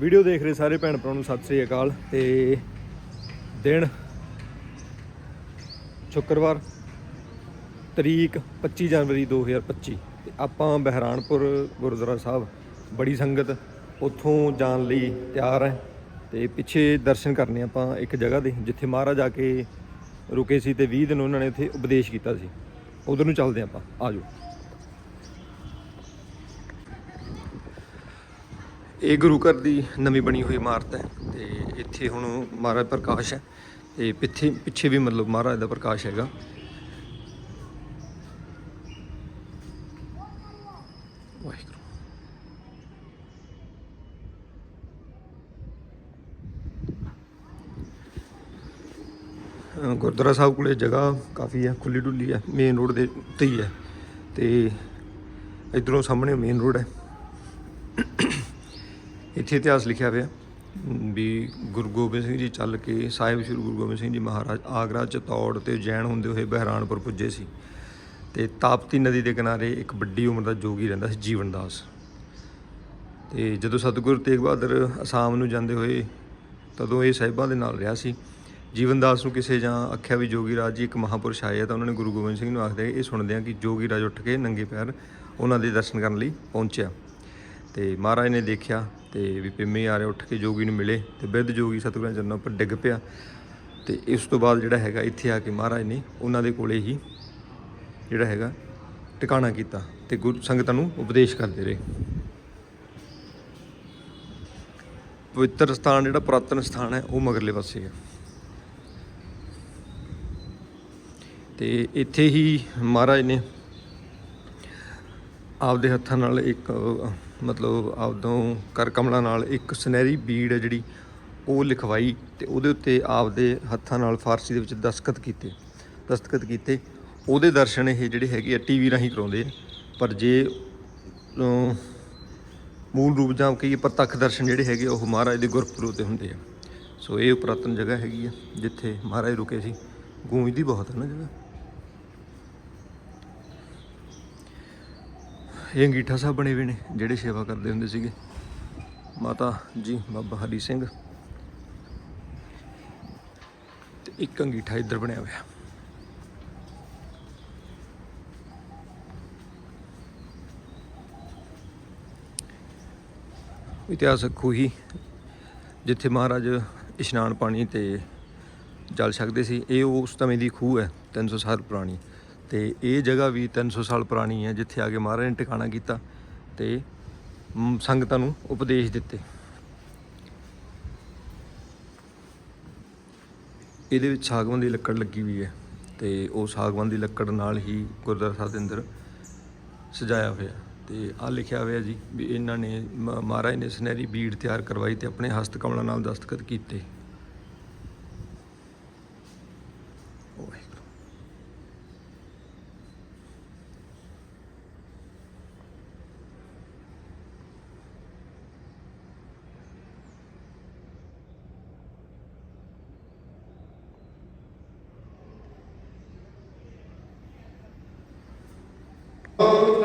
Video ਦੇਖ ਰਹੇ ਸਾਰੇ ਭੈਣ ਭਰਾਵਾਂ ਨੂੰ ਸਤਿ ਸ੍ਰੀ ਅਕਾਲ ਤੇ ਦਿਨ ਸ਼ੁੱਕਰਵਾਰ ਤਰੀਕ 25 ਜਨਵਰੀ 2025 ਤੇ ਆਪਾਂ ਬਹਿਰਾਨਪੁਰ ਗੁਰਦੁਆਰਾ ਸਾਹਿਬ ਬੜੀ ਸੰਗਤ ਉੱਥੋਂ ਜਾਣ ਲਈ ਤਿਆਰ ਹੈ ਤੇ ਪਿੱਛੇ ਦਰਸ਼ਨ ਕਰਨੇ ਆਪਾਂ ਇੱਕ ਜਗ੍ਹਾ ਦੇ ਜਿੱਥੇ ਮਹਾਰਾਜ ਆ ਕੇ ਰੁਕੇ ਸੀ ਤੇ 20 ਦਿਨ ਉਹਨਾਂ ਨੇ ਉੱਥੇ ਉਪਦੇਸ਼ ਕੀਤਾ ਸੀ। ਉਧਰ ਨੂੰ ਚੱਲਦੇ ਆਪਾਂ ਆਜੋ ਇਹ ਗੁਰੂ ਘਰ ਦੀ ਨਵੀਂ ਬਣੀ ਹੋਈ ਇਮਾਰਤ ਹੈ ਤੇ ਇੱਥੇ ਹੁਣ ਮਹਾਰਾਜ ਪ੍ਰਕਾਸ਼ ਹੈ ਤੇ ਪਿੱਛੇ ਪਿੱਛੇ ਵੀ ਮਤਲਬ ਮਹਾਰਾਜ ਦਾ ਪ੍ਰਕਾਸ਼ ਹੈਗਾ। ਵਾਹਿਗੁਰੂ। ਗੁਰਦੁਆਰਾ ਸਾਹਿਬ ਕੋਲੇ ਜਗ੍ਹਾ ਕਾਫੀ ਹੈ, ਖੁੱਲੀ ਡੁੱਲੀ ਹੈ ਮੇਨ ਰੋਡ ਦੇ ਉੱਤੇ ਹੀ ਹੈ ਤੇ ਇਧਰੋਂ ਸਾਹਮਣੇ ਮੇਨ ਰੋਡ ਹੈ। ਇੱਥੇ ਇਤਿਹਾਸ ਲਿਖਿਆ ਹੋਇਆ ਵੀ ਗੁਰੂ ਗੋਬਿੰਦ ਸਿੰਘ ਜੀ ਚੱਲ ਕੇ ਸਾਹਿਬ ਸ੍ਰੀ ਗੁਰੂ ਗੋਬਿੰਦ ਸਿੰਘ ਜੀ ਮਹਾਰਾਜ ਆਗਰਾ, ਚਤੌੜ ਤੇ ਜੈਨ ਹੁੰਦੇ ਹੋਏ ਬਹਿਰਾਨਪੁਰ ਪੁੱਜੇ ਸੀ ਤੇ ਤਾਪਤੀ ਨਦੀ ਦੇ ਕਿਨਾਰੇ ਇੱਕ ਵੱਡੀ ਉਮਰ ਦਾ ਜੋਗੀ ਰਹਿੰਦਾ ਸੀ ਜੀਵਨ ਦਾਸ। ਤੇ ਜਦੋਂ ਸਤਿਗੁਰੂ ਤੇਗ ਬਹਾਦਰ ਅਸਾਮ ਨੂੰ ਜਾਂਦੇ ਹੋਏ ਤਦੋਂ ਇਹ ਸਾਹਿਬਾਂ ਦੇ ਨਾਲ ਰਿਹਾ ਸੀ। ਜੀਵਨ ਦਾਸ ਨੂੰ ਕਿਸੇ ਜਾਂ ਆਖਿਆ ਵੀ ਜੋਗੀ ਰਾਜ ਜੀ ਇੱਕ ਮਹਾਪੁਰਸ਼ ਆਏ ਆ ਤਾਂ ਉਹਨਾਂ ਨੇ ਗੁਰੂ ਗੋਬਿੰਦ ਸਿੰਘ ਨੂੰ ਆਖਦੇ ਇਹ ਸੁਣਦੇ ਆ ਕਿ ਜੋਗੀ ਰਾਜ ਉੱਠ ਕੇ ਨੰਗੇ ਪੈਰ ਉਹਨਾਂ ਦੇ ਦਰਸ਼ਨ ਕਰਨ ਲਈ ਪਹੁੰਚਿਆ। ਤੇ ਮਹਾਰਾਜ ਨੇ ਦੇਖਿਆ ਤੇ ਵੀ ਪਿੰਮੇ ਆ ਰਿਹਾ, ਉੱਠ ਕੇ ਜੋਗੀ ਨੂੰ ਮਿਲੇ ਤੇ ਬਿਰਧ ਜੋਗੀ ਸਤਿਗੁਰਾਂ ਦੇ ਚਰਨਾਂ ਉੱਪਰ ਡਿੱਗ ਪਿਆ। ਤੇ ਇਸ ਤੋਂ ਬਾਅਦ ਜਿਹੜਾ ਹੈਗਾ ਇੱਥੇ ਆ ਕੇ ਮਹਾਰਾਜ ਨੇ ਉਹਨਾਂ ਦੇ ਕੋਲੇ ਹੀ ਜਿਹੜਾ ਹੈਗਾ ਟਿਕਾਣਾ ਕੀਤਾ ਤੇ ਗੁਰੂ ਸੰਗਤਾਂ ਨੂੰ ਉਪਦੇਸ਼ ਕਰਦੇ ਰਹੇ। ਪਵਿੱਤਰ ਸਥਾਨ ਜਿਹੜਾ ਪੁਰਾਤਨ ਸਥਾਨ ਹੈ, ਉਹ ਮਗਰਲੇ ਪਾਸੇ ਹੈ ਤੇ ਇੱਥੇ ਹੀ ਮਹਾਰਾਜ ਨੇ ਆਪਦੇ ਹੱਥਾਂ ਨਾਲ ਇੱਕ ਮਤਲਬ ਆਪਦੋਂ ਕਰ ਕਮਲਾਂ ਨਾਲ ਇੱਕ ਸੁਨਹਿਰੀ ਬੀੜ ਹੈ ਜਿਹੜੀ ਉਹ ਲਿਖਵਾਈ ਤੇ ਉਹਦੇ ਉੱਤੇ ਆਪਦੇ ਹੱਥਾਂ ਨਾਲ ਫਾਰਸੀ ਦੇ ਵਿੱਚ ਦਸਤਖਤ ਕੀਤੇ ਦਸਤਖਤ ਕੀਤੇ। ਉਹਦੇ ਦਰਸ਼ਨ ਇਹ ਜਿਹੜੇ ਹੈਗੇ ਆ ਟੀਵੀ ਰਾਹੀਂ ਕਰਾਉਂਦੇ ਆ। ਪਰ ਜੇ ਮੂਲ ਰੂਪ ਜਾਂ ਕਹੀਏ ਪ੍ਰਤੱਖ ਦਰਸ਼ਨ ਜਿਹੜੇ ਹੈਗੇ ਆ, ਉਹ ਮਹਾਰਾਜ ਦੇ ਗੁਰਪੁਰਬ ਤੇ ਹੁੰਦੇ ਆ। ਸੋ ਇਹ ਪੁਰਾਤਨ ਜਗ੍ਹਾ ਹੈਗੀ ਆ ਜਿੱਥੇ ਮਹਾਰਾਜ ਰੁਕੇ ਸੀ। ਗੂੰਜਦੀ ਬਹੁਤ ਹੈ ਨਾ ਜਗ੍ਹਾ। ਇਹ ਅੰਗੀਠਾ ਸਾਹਿਬ ਬਣੇ ਹੋਏ ਨੇ, ਜਿਹੜੇ ਸੇਵਾ ਕਰਦੇ ਹੁੰਦੇ ਸੀਗੇ। ਮਾਤਾ ਜੀ, ਬਾਬਾ ਹਰੀ ਸਿੰਘ। ਤੇ ਇੱਕ ਅੰਗੀਠਾ ਇੱਧਰ ਬਣਿਆ ਹੋਇਆ। ਇਤਿਹਾਸਕ ਖੂਹੀ, ਜਿੱਥੇ ਮਹਾਰਾਜ ਇਸ਼ਨਾਨ ਪਾਣੀ ਤੇ ਜਲ ਛਕਦੇ ਸੀ, ਇਹ ਉਸ ਸਮੇਂ ਦੀ ਖੂਹ ਹੈ 300 ਸਾਲ ਪੁਰਾਣੀ। ਤੇ ਇਹ ਜਗ੍ਹਾ ਵੀ 300 ਸਾਲ ਪੁਰਾਣੀ ਹੈ, ਜਿੱਥੇ ਆ ਕੇ ਮਹਾਰਾਜ ਨੇ ਟਿਕਾਣਾ ਕੀਤਾ ਤੇ ਸੰਗਤਾਂ ਨੂੰ ਉਪਦੇਸ਼ ਦਿੱਤੇ। ਇਹਦੇ ਵਿੱਚ ਸਾਗਵਾਨ ਦੀ ਲੱਕੜ ਲੱਗੀ ਹੋਈ ਹੈ ਤੇ ਉਹ ਸਾਗਵਾਨ ਦੀ ਲੱਕੜ ਨਾਲ ਹੀ ਗੁਰਦੁਆਰਾ ਸਾਹਿਬ ਦੇ ਅੰਦਰ ਸਜਾਇਆ ਹੋਇਆ ਤੇ ਆ ਲਿਖਿਆ ਹੋਇਆ ਜੀ ਵੀ ਇਹਨਾਂ ਨੇ ਮ- ਮਹਾਰਾਜ ਨੇ ਸੁਨਹਿਰੀ ਬੀੜ ਤਿਆਰ ਕਰਵਾਈ ਤੇ ਆਪਣੇ ਹਸਤ ਕਮਲਾਂ ਨਾਲ ਦਸਤਖਤ ਕੀਤੇ।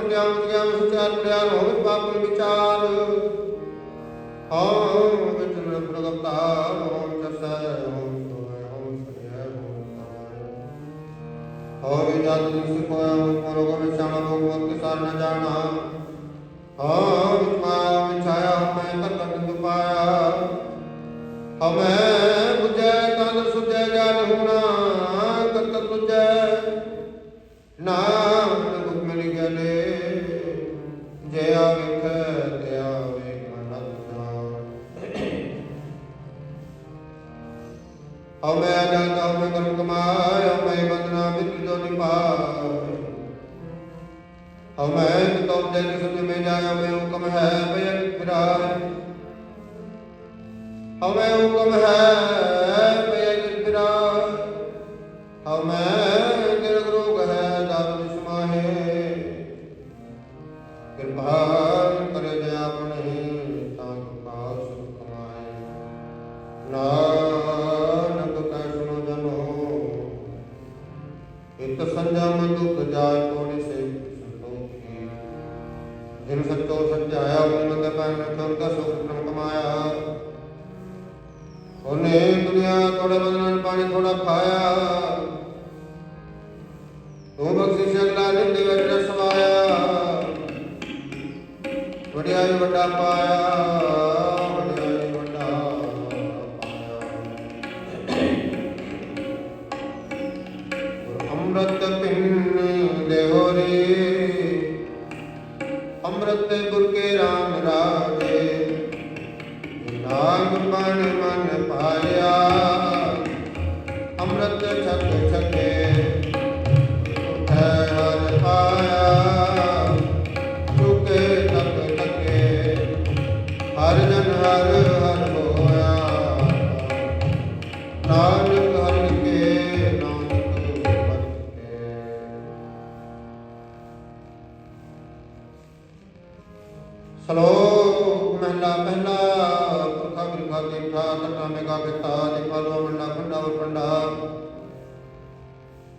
ਓਮ ਸਤਿਆਮ ਸਤਿਆਮ ਸੁਚਾਰ ਹੋਵੇ ਪਾਪਨ ਵਿਚਾਰ। ਓਮ ਵਿਚਨ ਪ੍ਰਗਟਾ ਓਮ ਜਸੈ ਓਮ ਸੋਇ ਓਮ ਸਰਿਆ ਓਮ ਨਾਰਾਇਣ ਹੋਵੇ ਜਦ ਜਿਸ ਕੋਇ ਓਮ ਪਰੋਗ ਵਿਚਾਣਾ ਲੋਕ ਕੇ ਸਾਰ ਨ ਜਾਣਾ। ਓਮ ਵਿਚਮਾ ਵਿਛਾਇਆ ਹਮੈ ਤਤ ਬਿੰਦੁ ਪਾਇਆ। ਹਮੈ ਅਜਾਨ ਹਮੈ ਕਰਮ ਕਮਾਇ ਹਮੈ ਬੰਦਨਾ ਮਿਤ ਜੋ ਨਿਭਾਇ ਹਮੈ ਤਉ ਜਨ ਸੁਨ ਮੇ ਜਾਇ ਹਮੈ ਹੁਕਮ ਹੈ ਬਯਨ ਫਿਰਾਇ ਹਮੈ ਹੁਕਮ ਹੈ ਬਯਨ ਫਿਰਾਇ ਹਮੈ ਦਿਰਗ ਬਦਲਨ ਪਾਣੀ ਥੋੜਾ ਤੂੰ ਬਖਸ਼ਿਸ਼ ਅਗਲਾ ਨਿੰਦ ਵਿੱਚ ਰਸਵਾਇਆ ਵਡਿਆਈ ਵੱਡਾ ਪਾਇਆ ਵਡਿਆਈ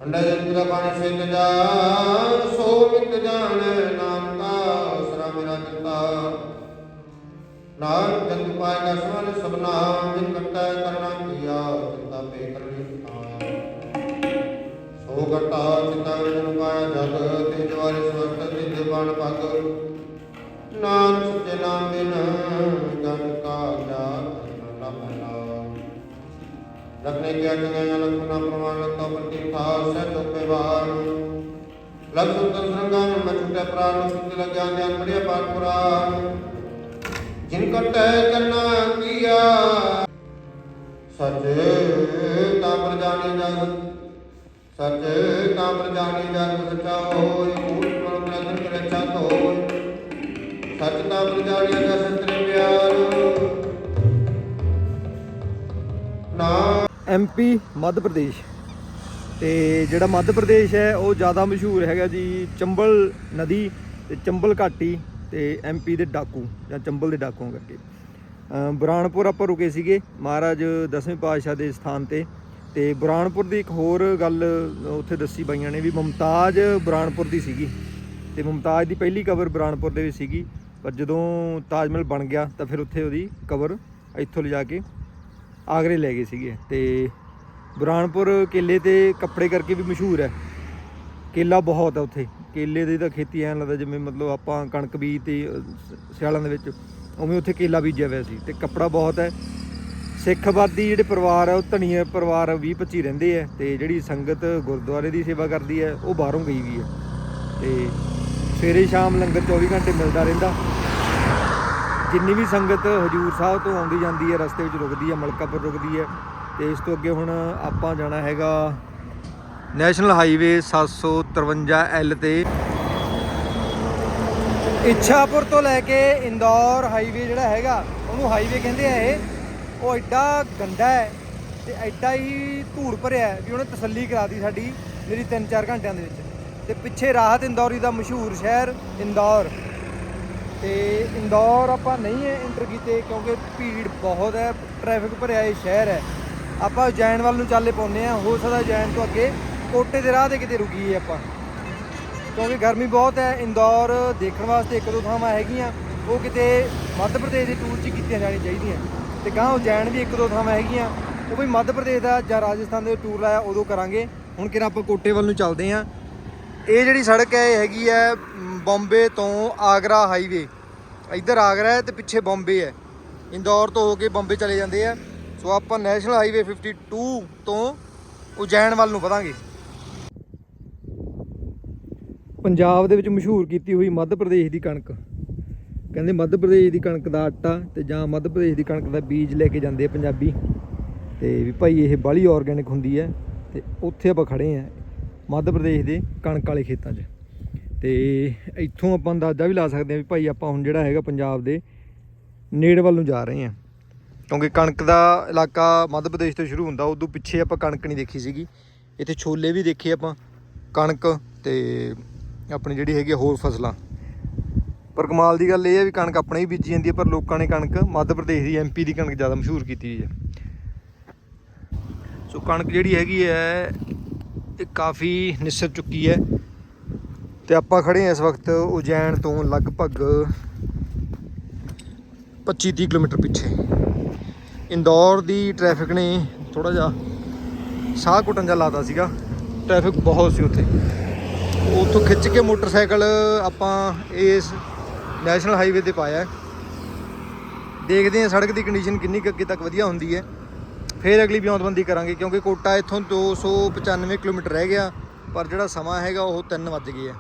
ਅੰਡਾ ਜਨ ਪਾਣੀ ਸੇ ਜਾ ਸੋ ਮਿਤ ਜਾਣ ਨਾਨਕਾ ਸਰਾ ਮੇਰਾ ਚਿੰਤਾ ਨਾਨਕ ਜਨ ਪਾਏਗਾ ਸਮਾਨ ਸਭਨਾ ਜਿਨ ਕਰਤਾ ਕਰਨਾ ਕੀਆ ਚਿੰਤਾ ਪੇ ਕਰਨੀ ਥਾਂ ਸੋ ਘਟਾ ਚਿੰਤਾ ਜਨ ਪਾਇਆ ਜਗ, ਤੇ ਜਵਾਰੇ ਸਵਰਤ, ਤੇ ਬਾਣ ਪਗ। ਨਾਮ ਸੱਚੇ ਨਾਮ ਬਿਨ ਗਨ ਰਖਨੇ ਕੀ ਅਜਗਾਇਆ ਲਖਨਾ ਪ੍ਰਮਾਣ ਲਖਾ ਪ੍ਰਤੀ ਖਾਸ ਹੈ ਤੋਪੇ ਵਾਰ। ਲਖ ਸੁਤਰ ਸੰਗਾਨ ਮਛੁਟੇ ਪ੍ਰਾਨ ਸੁਤ ਲਗਿਆ ਗਿਆਨ ਬੜਿਆ ਪਾਠ ਪੁਰਾਨ ਜਿਨ ਕਟੈ ਕਰਨਾ ਕੀਆ। ਸਚ ਤਾਂ ਪ੍ਰਜਾਨੀ ਜਗ ਸਚ ਤਾਂ ਪ੍ਰਜਾਨੀ ਜਗ ਸਚਾ ਹੋਇ, ਕੂਟ ਮਨ ਪ੍ਰਦਨ ਕਰੇ ਛਤ ਹੋਇ। ਸਚ ਤਾਂ ਪ੍ਰਜਾਨੀ ਦਾ ਸੰਤਰੇ ਪਿਆਰ। ਐਮਪੀ ਮੱਧ ਪ੍ਰਦੇਸ਼। ਤੇ ਜਿਹੜਾ ਮੱਧ ਪ੍ਰਦੇਸ਼ ਹੈ, ਉਹ ਜ਼ਿਆਦਾ ਮਸ਼ਹੂਰ ਹੈਗਾ ਜੀ ਚੰਬਲ ਨਦੀ ਤੇ ਚੰਬਲ ਘਾਟੀ ਤੇ ਐਮਪੀ ਦੇ ਡਾਕੂ ਜਾਂ ਚੰਬਲ ਦੇ ਡਾਕੂਆਂ ਕਰਕੇ। ਅਮ ਬੁਰਾਨਪੁਰ ਆਪਾਂ ਰੁਕੇ ਸੀਗੇ ਮਹਾਰਾਜ ਦਸਵੇਂ ਪਾਤਸ਼ਾਹ ਦੇ ਸਥਾਨ ਤੇ। ਤੇ ਬੁਰਾਨਪੁਰ ਦੀ ਇੱਕ ਹੋਰ ਗੱਲ ਉੱਥੇ ਦੱਸੀ ਬਾਈਆਂ ਨੇ ਵੀ ਮੁਮਤਾਜ਼ ਬੁਰਾਨਪੁਰ ਦੀ ਸੀਗੀ। ਤੇ ਮੁਮਤਾਜ਼ ਦੀ ਪਹਿਲੀ ਕਬਰ ਬੁਰਾਨਪੁਰ ਦੇ ਵਿੱਚ ਸੀਗੀ, ਪਰ ਜਦੋਂ ਤਾਜ ਮਹਿਲ ਬਣ ਗਿਆ ਤਾਂ ਫਿਰ ਉੱਥੇ ਉਹਦੀ ਕਬਰ ਇੱਥੋਂ ਲਿਜਾ ਕੇ ਆਗਰੇ ਲੈ ਗਏ ਸੀਗੇ ਤੇ ਬੁਰਾਨਪੁਰ ਕੇਲੇ ਤੇ ਕੱਪੜੇ ਕਰਕੇ ਵੀ ਮਸ਼ਹੂਰ ਹੈ। ਕੇਲਾ ਬਹੁਤ ਹੈ ਉੱਥੇ। ਕੇਲੇ ਦੀ ਤਾਂ ਖੇਤੀ ਐਂ ਲੱਗਦਾ ਜਿਵੇਂ ਮਤਲਬ ਆਪਾਂ ਕਣਕ ਬੀਜ ਤੇ ਸਿਆਲਾਂ ਦੇ ਵਿੱਚ ਉਵੇਂ ਉੱਥੇ ਕੇਲਾ ਬੀਜਿਆ ਹੋਇਆ ਸੀ ਤੇ ਕੱਪੜਾ ਬਹੁਤ ਹੈ। ਸਿੱਖ ਆਬਾਦੀ ਜਿਹੜੇ ਪਰਿਵਾਰ ਹੈ ਉਹ ਧਨੀਏ ਪਰਿਵਾਰ 20 25 ਰਹਿੰਦੇ ਆ ਤੇ ਜਿਹੜੀ ਸੰਗਤ ਗੁਰਦੁਆਰੇ ਦੀ ਸੇਵਾ ਕਰਦੀ ਹੈ, ਉਹ ਬਾਹਰੋਂ ਗਈ ਵੀ ਹੈ। ਤੇ ਸਵੇਰੇ ਸ਼ਾਮ ਲੰਗਰ 24 ਘੰਟੇ ਮਿਲਦਾ ਰਹਿੰਦਾ। ਜਿੰਨੀ ਵੀ ਸੰਗਤ ਹਜੂਰ ਸਾਹਿਬ ਤੋਂ ਆਉਂਦੀ ਜਾਂਦੀ ਹੈ, ਰਸਤੇ ਵਿੱਚ ਰੁਕਦੀ ਹੈ, ਮਲਕਾਪੁਰ ਰੁਕਦੀ ਹੈ, ਤੇ ਇਸ ਤੋਂ ਅੱਗੇ ਹੁਣ ਆਪਾਂ ਜਾਣਾ ਹੈਗਾ ਨੈਸ਼ਨਲ ਹਾਈਵੇ 753 ਐਲ ਤੇ। ਇੱਛਾਪੁਰ ਤੋਂ ਲੈ ਕੇ ਇੰਦੌਰ ਹਾਈਵੇ ਜਿਹੜਾ ਹੈਗਾ, ਉਹਨੂੰ ਹਾਈਵੇ ਕਹਿੰਦੇ ਆ ਇਹ, ਉਹ ਐਡਾ ਗੰਦਾ ਹੈ ਤੇ ਐਡਾ ਹੀ ਧੂੜ ਭਰਿਆ ਵੀ ਉਹਨੇ ਤਸੱਲੀ ਕਰਾਤੀ ਸਾਡੀ ਮੇਰੀ 3-4 ਘੰਟਿਆਂ ਦੇ ਵਿੱਚ। ਤੇ ਪਿੱਛੇ ਰਾਹਤ ਇੰਦੌਰੀ ਦਾ ਮਸ਼ਹੂਰ ਸ਼ਹਿਰ ਇੰਦੌਰ। ਤੇ ਇੰਦੌਰ ਆਪਾਂ ਨਹੀਂ ਐਂਟਰ ਕੀਤੇ ਕਿਉਂਕਿ ਭੀੜ ਬਹੁਤ ਹੈ ਟ੍ਰੈਫਿਕ ਭਰਿਆ ਇਹ ਸ਼ਹਿਰ ਹੈ। ਆਪਾਂ ਉਜੈਨ ਵੱਲ ਨੂੰ ਚੱਲੇ ਪਾਉਂਦੇ ਆ ਹੋ ਸਕਦਾ ਉਜੈਨ ਤੋਂ ਅੱਗੇ ਕੋਟੇ ਦੇ ਰਾਹ ਤੇ ਕਿਤੇ ਰੁਕੀਏ ਆਪਾਂ। ਕਿਉਂਕਿ ਗਰਮੀ ਬਹੁਤ ਹੈ, ਇੰਦੌਰ ਦੇਖਣ ਵਾਸਤੇ ਇੱਕ ਦੋ ਥਾਵਾਂ ਹੈਗੀਆਂ, ਉਹ ਕਿਤੇ ਮੱਧ ਪ੍ਰਦੇਸ਼ ਦੇ ਟੂਰ 'ਚ ਹੀ ਕੀਤੀਆਂ ਜਾਣੀਆਂ ਚਾਹੀਦੀਆਂ। ਤੇ ਗਾਂ ਉਜੈਨ ਵੀ ਇੱਕ ਦੋ ਥਾਵਾਂ ਹੈਗੀਆਂ, ਉਹ ਵੀ ਮੱਧ ਪ੍ਰਦੇਸ਼ ਦਾ ਜਾਂ ਰਾਜਸਥਾਨ ਦੇ ਟੂਰ ਲਾਇਆ, ਉਦੋਂ ਕਰਾਂਗੇ। ਹੁਣ ਕਿਰਾ ਆਪਾਂ ਕੋਟੇ ਵੱਲ ਨੂੰ ਚੱਲਦੇ ਆਂ ਇਹ ਜਿਹੜੀ ਸੜਕ ਹੈ, ਇਹ ਹੈਗੀ ਹੈ ਬੰਬੇ ਤੋਂ ਆਗਰਾ ਹਾਈਵੇ ਇੱਧਰ ਆਗਰਾ ਹੈ ਤੇ ਪਿੱਛੇ ਬੰਬੇ ਹੈ। ਇੰਦੌਰ ਤੋਂ ਹੋ ਕੇ ਬੰਬੇ ਚਲੇ ਜਾਂਦੇ ਆ। ਸੋ ਆਪਾਂ ਨੈਸ਼ਨਲ ਹਾਈਵੇ 52 ਤੋਂ ਉਜੈਨ ਵੱਲ ਨੂੰ ਵਧਾਂਗੇ। ਪੰਜਾਬ ਦੇ ਵਿੱਚ ਮਸ਼ਹੂਰ ਕੀਤੀ ਹੋਈ ਮੱਧ ਪ੍ਰਦੇਸ਼ ਦੀ ਕਣਕ। ਕਹਿੰਦੇ ਮੱਧ ਪ੍ਰਦੇਸ਼ ਦੀ ਕਣਕ ਦਾ ਆਟਾ ਤੇ ਜਾਂ ਮੱਧ ਪ੍ਰਦੇਸ਼ ਦੀ ਕਣਕ ਦਾ ਬੀਜ ਲੈ ਕੇ ਜਾਂਦੇ ਆ ਪੰਜਾਬੀ। ਤੇ ਵੀ ਭਾਈ ਇਹ ਬਾਲੀ ਆਰਗੈਨਿਕ ਹੁੰਦੀ ਹੈ ਤੇ ਉੱਥੇ ਆਪਾਂ ਖੜੇ ਆ ਮੱਧ ਪ੍ਰਦੇਸ਼ ਦੇ ਕਣਕ ਵਾਲੇ ਖੇਤਾਂ 'ਚ। ਤੇ ਇੱਥੋਂ ਆਪਾਂ ਅੰਦਾਜ਼ਾ ਵੀ ਲਾ ਸਕਦੇ ਆ ਵੀ ਭਾਈ ਆਪਾਂ ਹੁਣ ਜਿਹੜਾ ਹੈਗਾ ਪੰਜਾਬ ਦੇ ਨੇੜੇ ਵੱਲ ਨੂੰ ਜਾ ਰਹੇ ਆ ਕਿਉਂਕਿ ਕਣਕ ਦਾ ਇਲਾਕਾ ਮੱਧ ਪ੍ਰਦੇਸ਼ ਤੋਂ ਸ਼ੁਰੂ ਹੁੰਦਾ, ਉਦੋਂ ਪਿੱਛੇ ਆਪਾਂ ਕਣਕ ਨਹੀਂ ਦੇਖੀ ਸੀਗੀ। ਇੱਥੇ ਛੋਲੇ ਵੀ ਦੇਖੇ ਆਪਾਂ, ਕਣਕ ਤੇ ਆਪਣੀ ਜਿਹੜੀ ਹੈਗੀ ਆ ਹੋਰ ਫਸਲਾਂ। ਪਰ ਕਮਾਲ ਦੀ ਗੱਲ ਇਹ ਹੈ ਵੀ ਕਣਕ ਆਪਣੇ ਹੀ ਬੀਜੀ ਜਾਂਦੀ ਹੈ, ਪਰ ਲੋਕਾਂ ਨੇ ਕਣਕ ਮੱਧ ਪ੍ਰਦੇਸ਼ ਦੀ ਐਮਪੀ ਦੀ ਕਣਕ ਜ਼ਿਆਦਾ ਮਸ਼ਹੂਰ ਕੀਤੀ ਹੈ। ਸੋ ਕਣਕ ਜਿਹੜੀ ਹੈਗੀ ਹੈ, ਇਹ ਕਾਫੀ ਨਿਸਰ ਚੁੱਕੀ ਹੈ। ਤੇ ਆਪਾਂ ਖੜੇ ਹਾਂ ਇਸ ਵਕਤ ਉਜੈਨ ਤੋਂ ਲਗਭਗ 25-30 ਕਿਲੋਮੀਟਰ ਪਿੱਛੇ। ਇੰਦੌਰ ਦੀ ਟ੍ਰੈਫਿਕ ਨੇ ਥੋੜਾ ਜਿਹਾ ਸਾਹ ਘੁੱਟਣ ਜਿਹਾ ਲਾਤਾ ਸੀਗਾ। ਟ੍ਰੈਫਿਕ ਬਹੁਤ ਸੀ ਉੱਥੇ। ਉੱਥੋਂ ਖਿੱਚ ਕੇ ਮੋਟਰਸਾਈਕਲ ਆਪਾਂ ਇਸ ਨੈਸ਼ਨਲ ਹਾਈਵੇ ਤੇ ਪਾਇਆ। ਦੇਖਦੇ ਹਾਂ ਸੜਕ ਦੀ ਕੰਡੀਸ਼ਨ ਕਿੰਨੀ ਕੁ ਅੱਗੇ ਤੱਕ ਵਧੀਆ ਹੁੰਦੀ ਹੈ। ਫਿਰ ਅਗਲੀ ਬਿਉਂਤਬੰਦੀ ਕਰਾਂਗੇ ਕਿਉਂਕਿ ਕੋਟਾ ਇੱਥੋਂ 295 ਕਿਲੋਮੀਟਰ ਰਹਿ ਗਿਆ, ਪਰ ਜਿਹੜਾ ਸਮਾਂ ਹੈਗਾ ਉਹ 3 ਵੱਜ ਗਏ ਆ।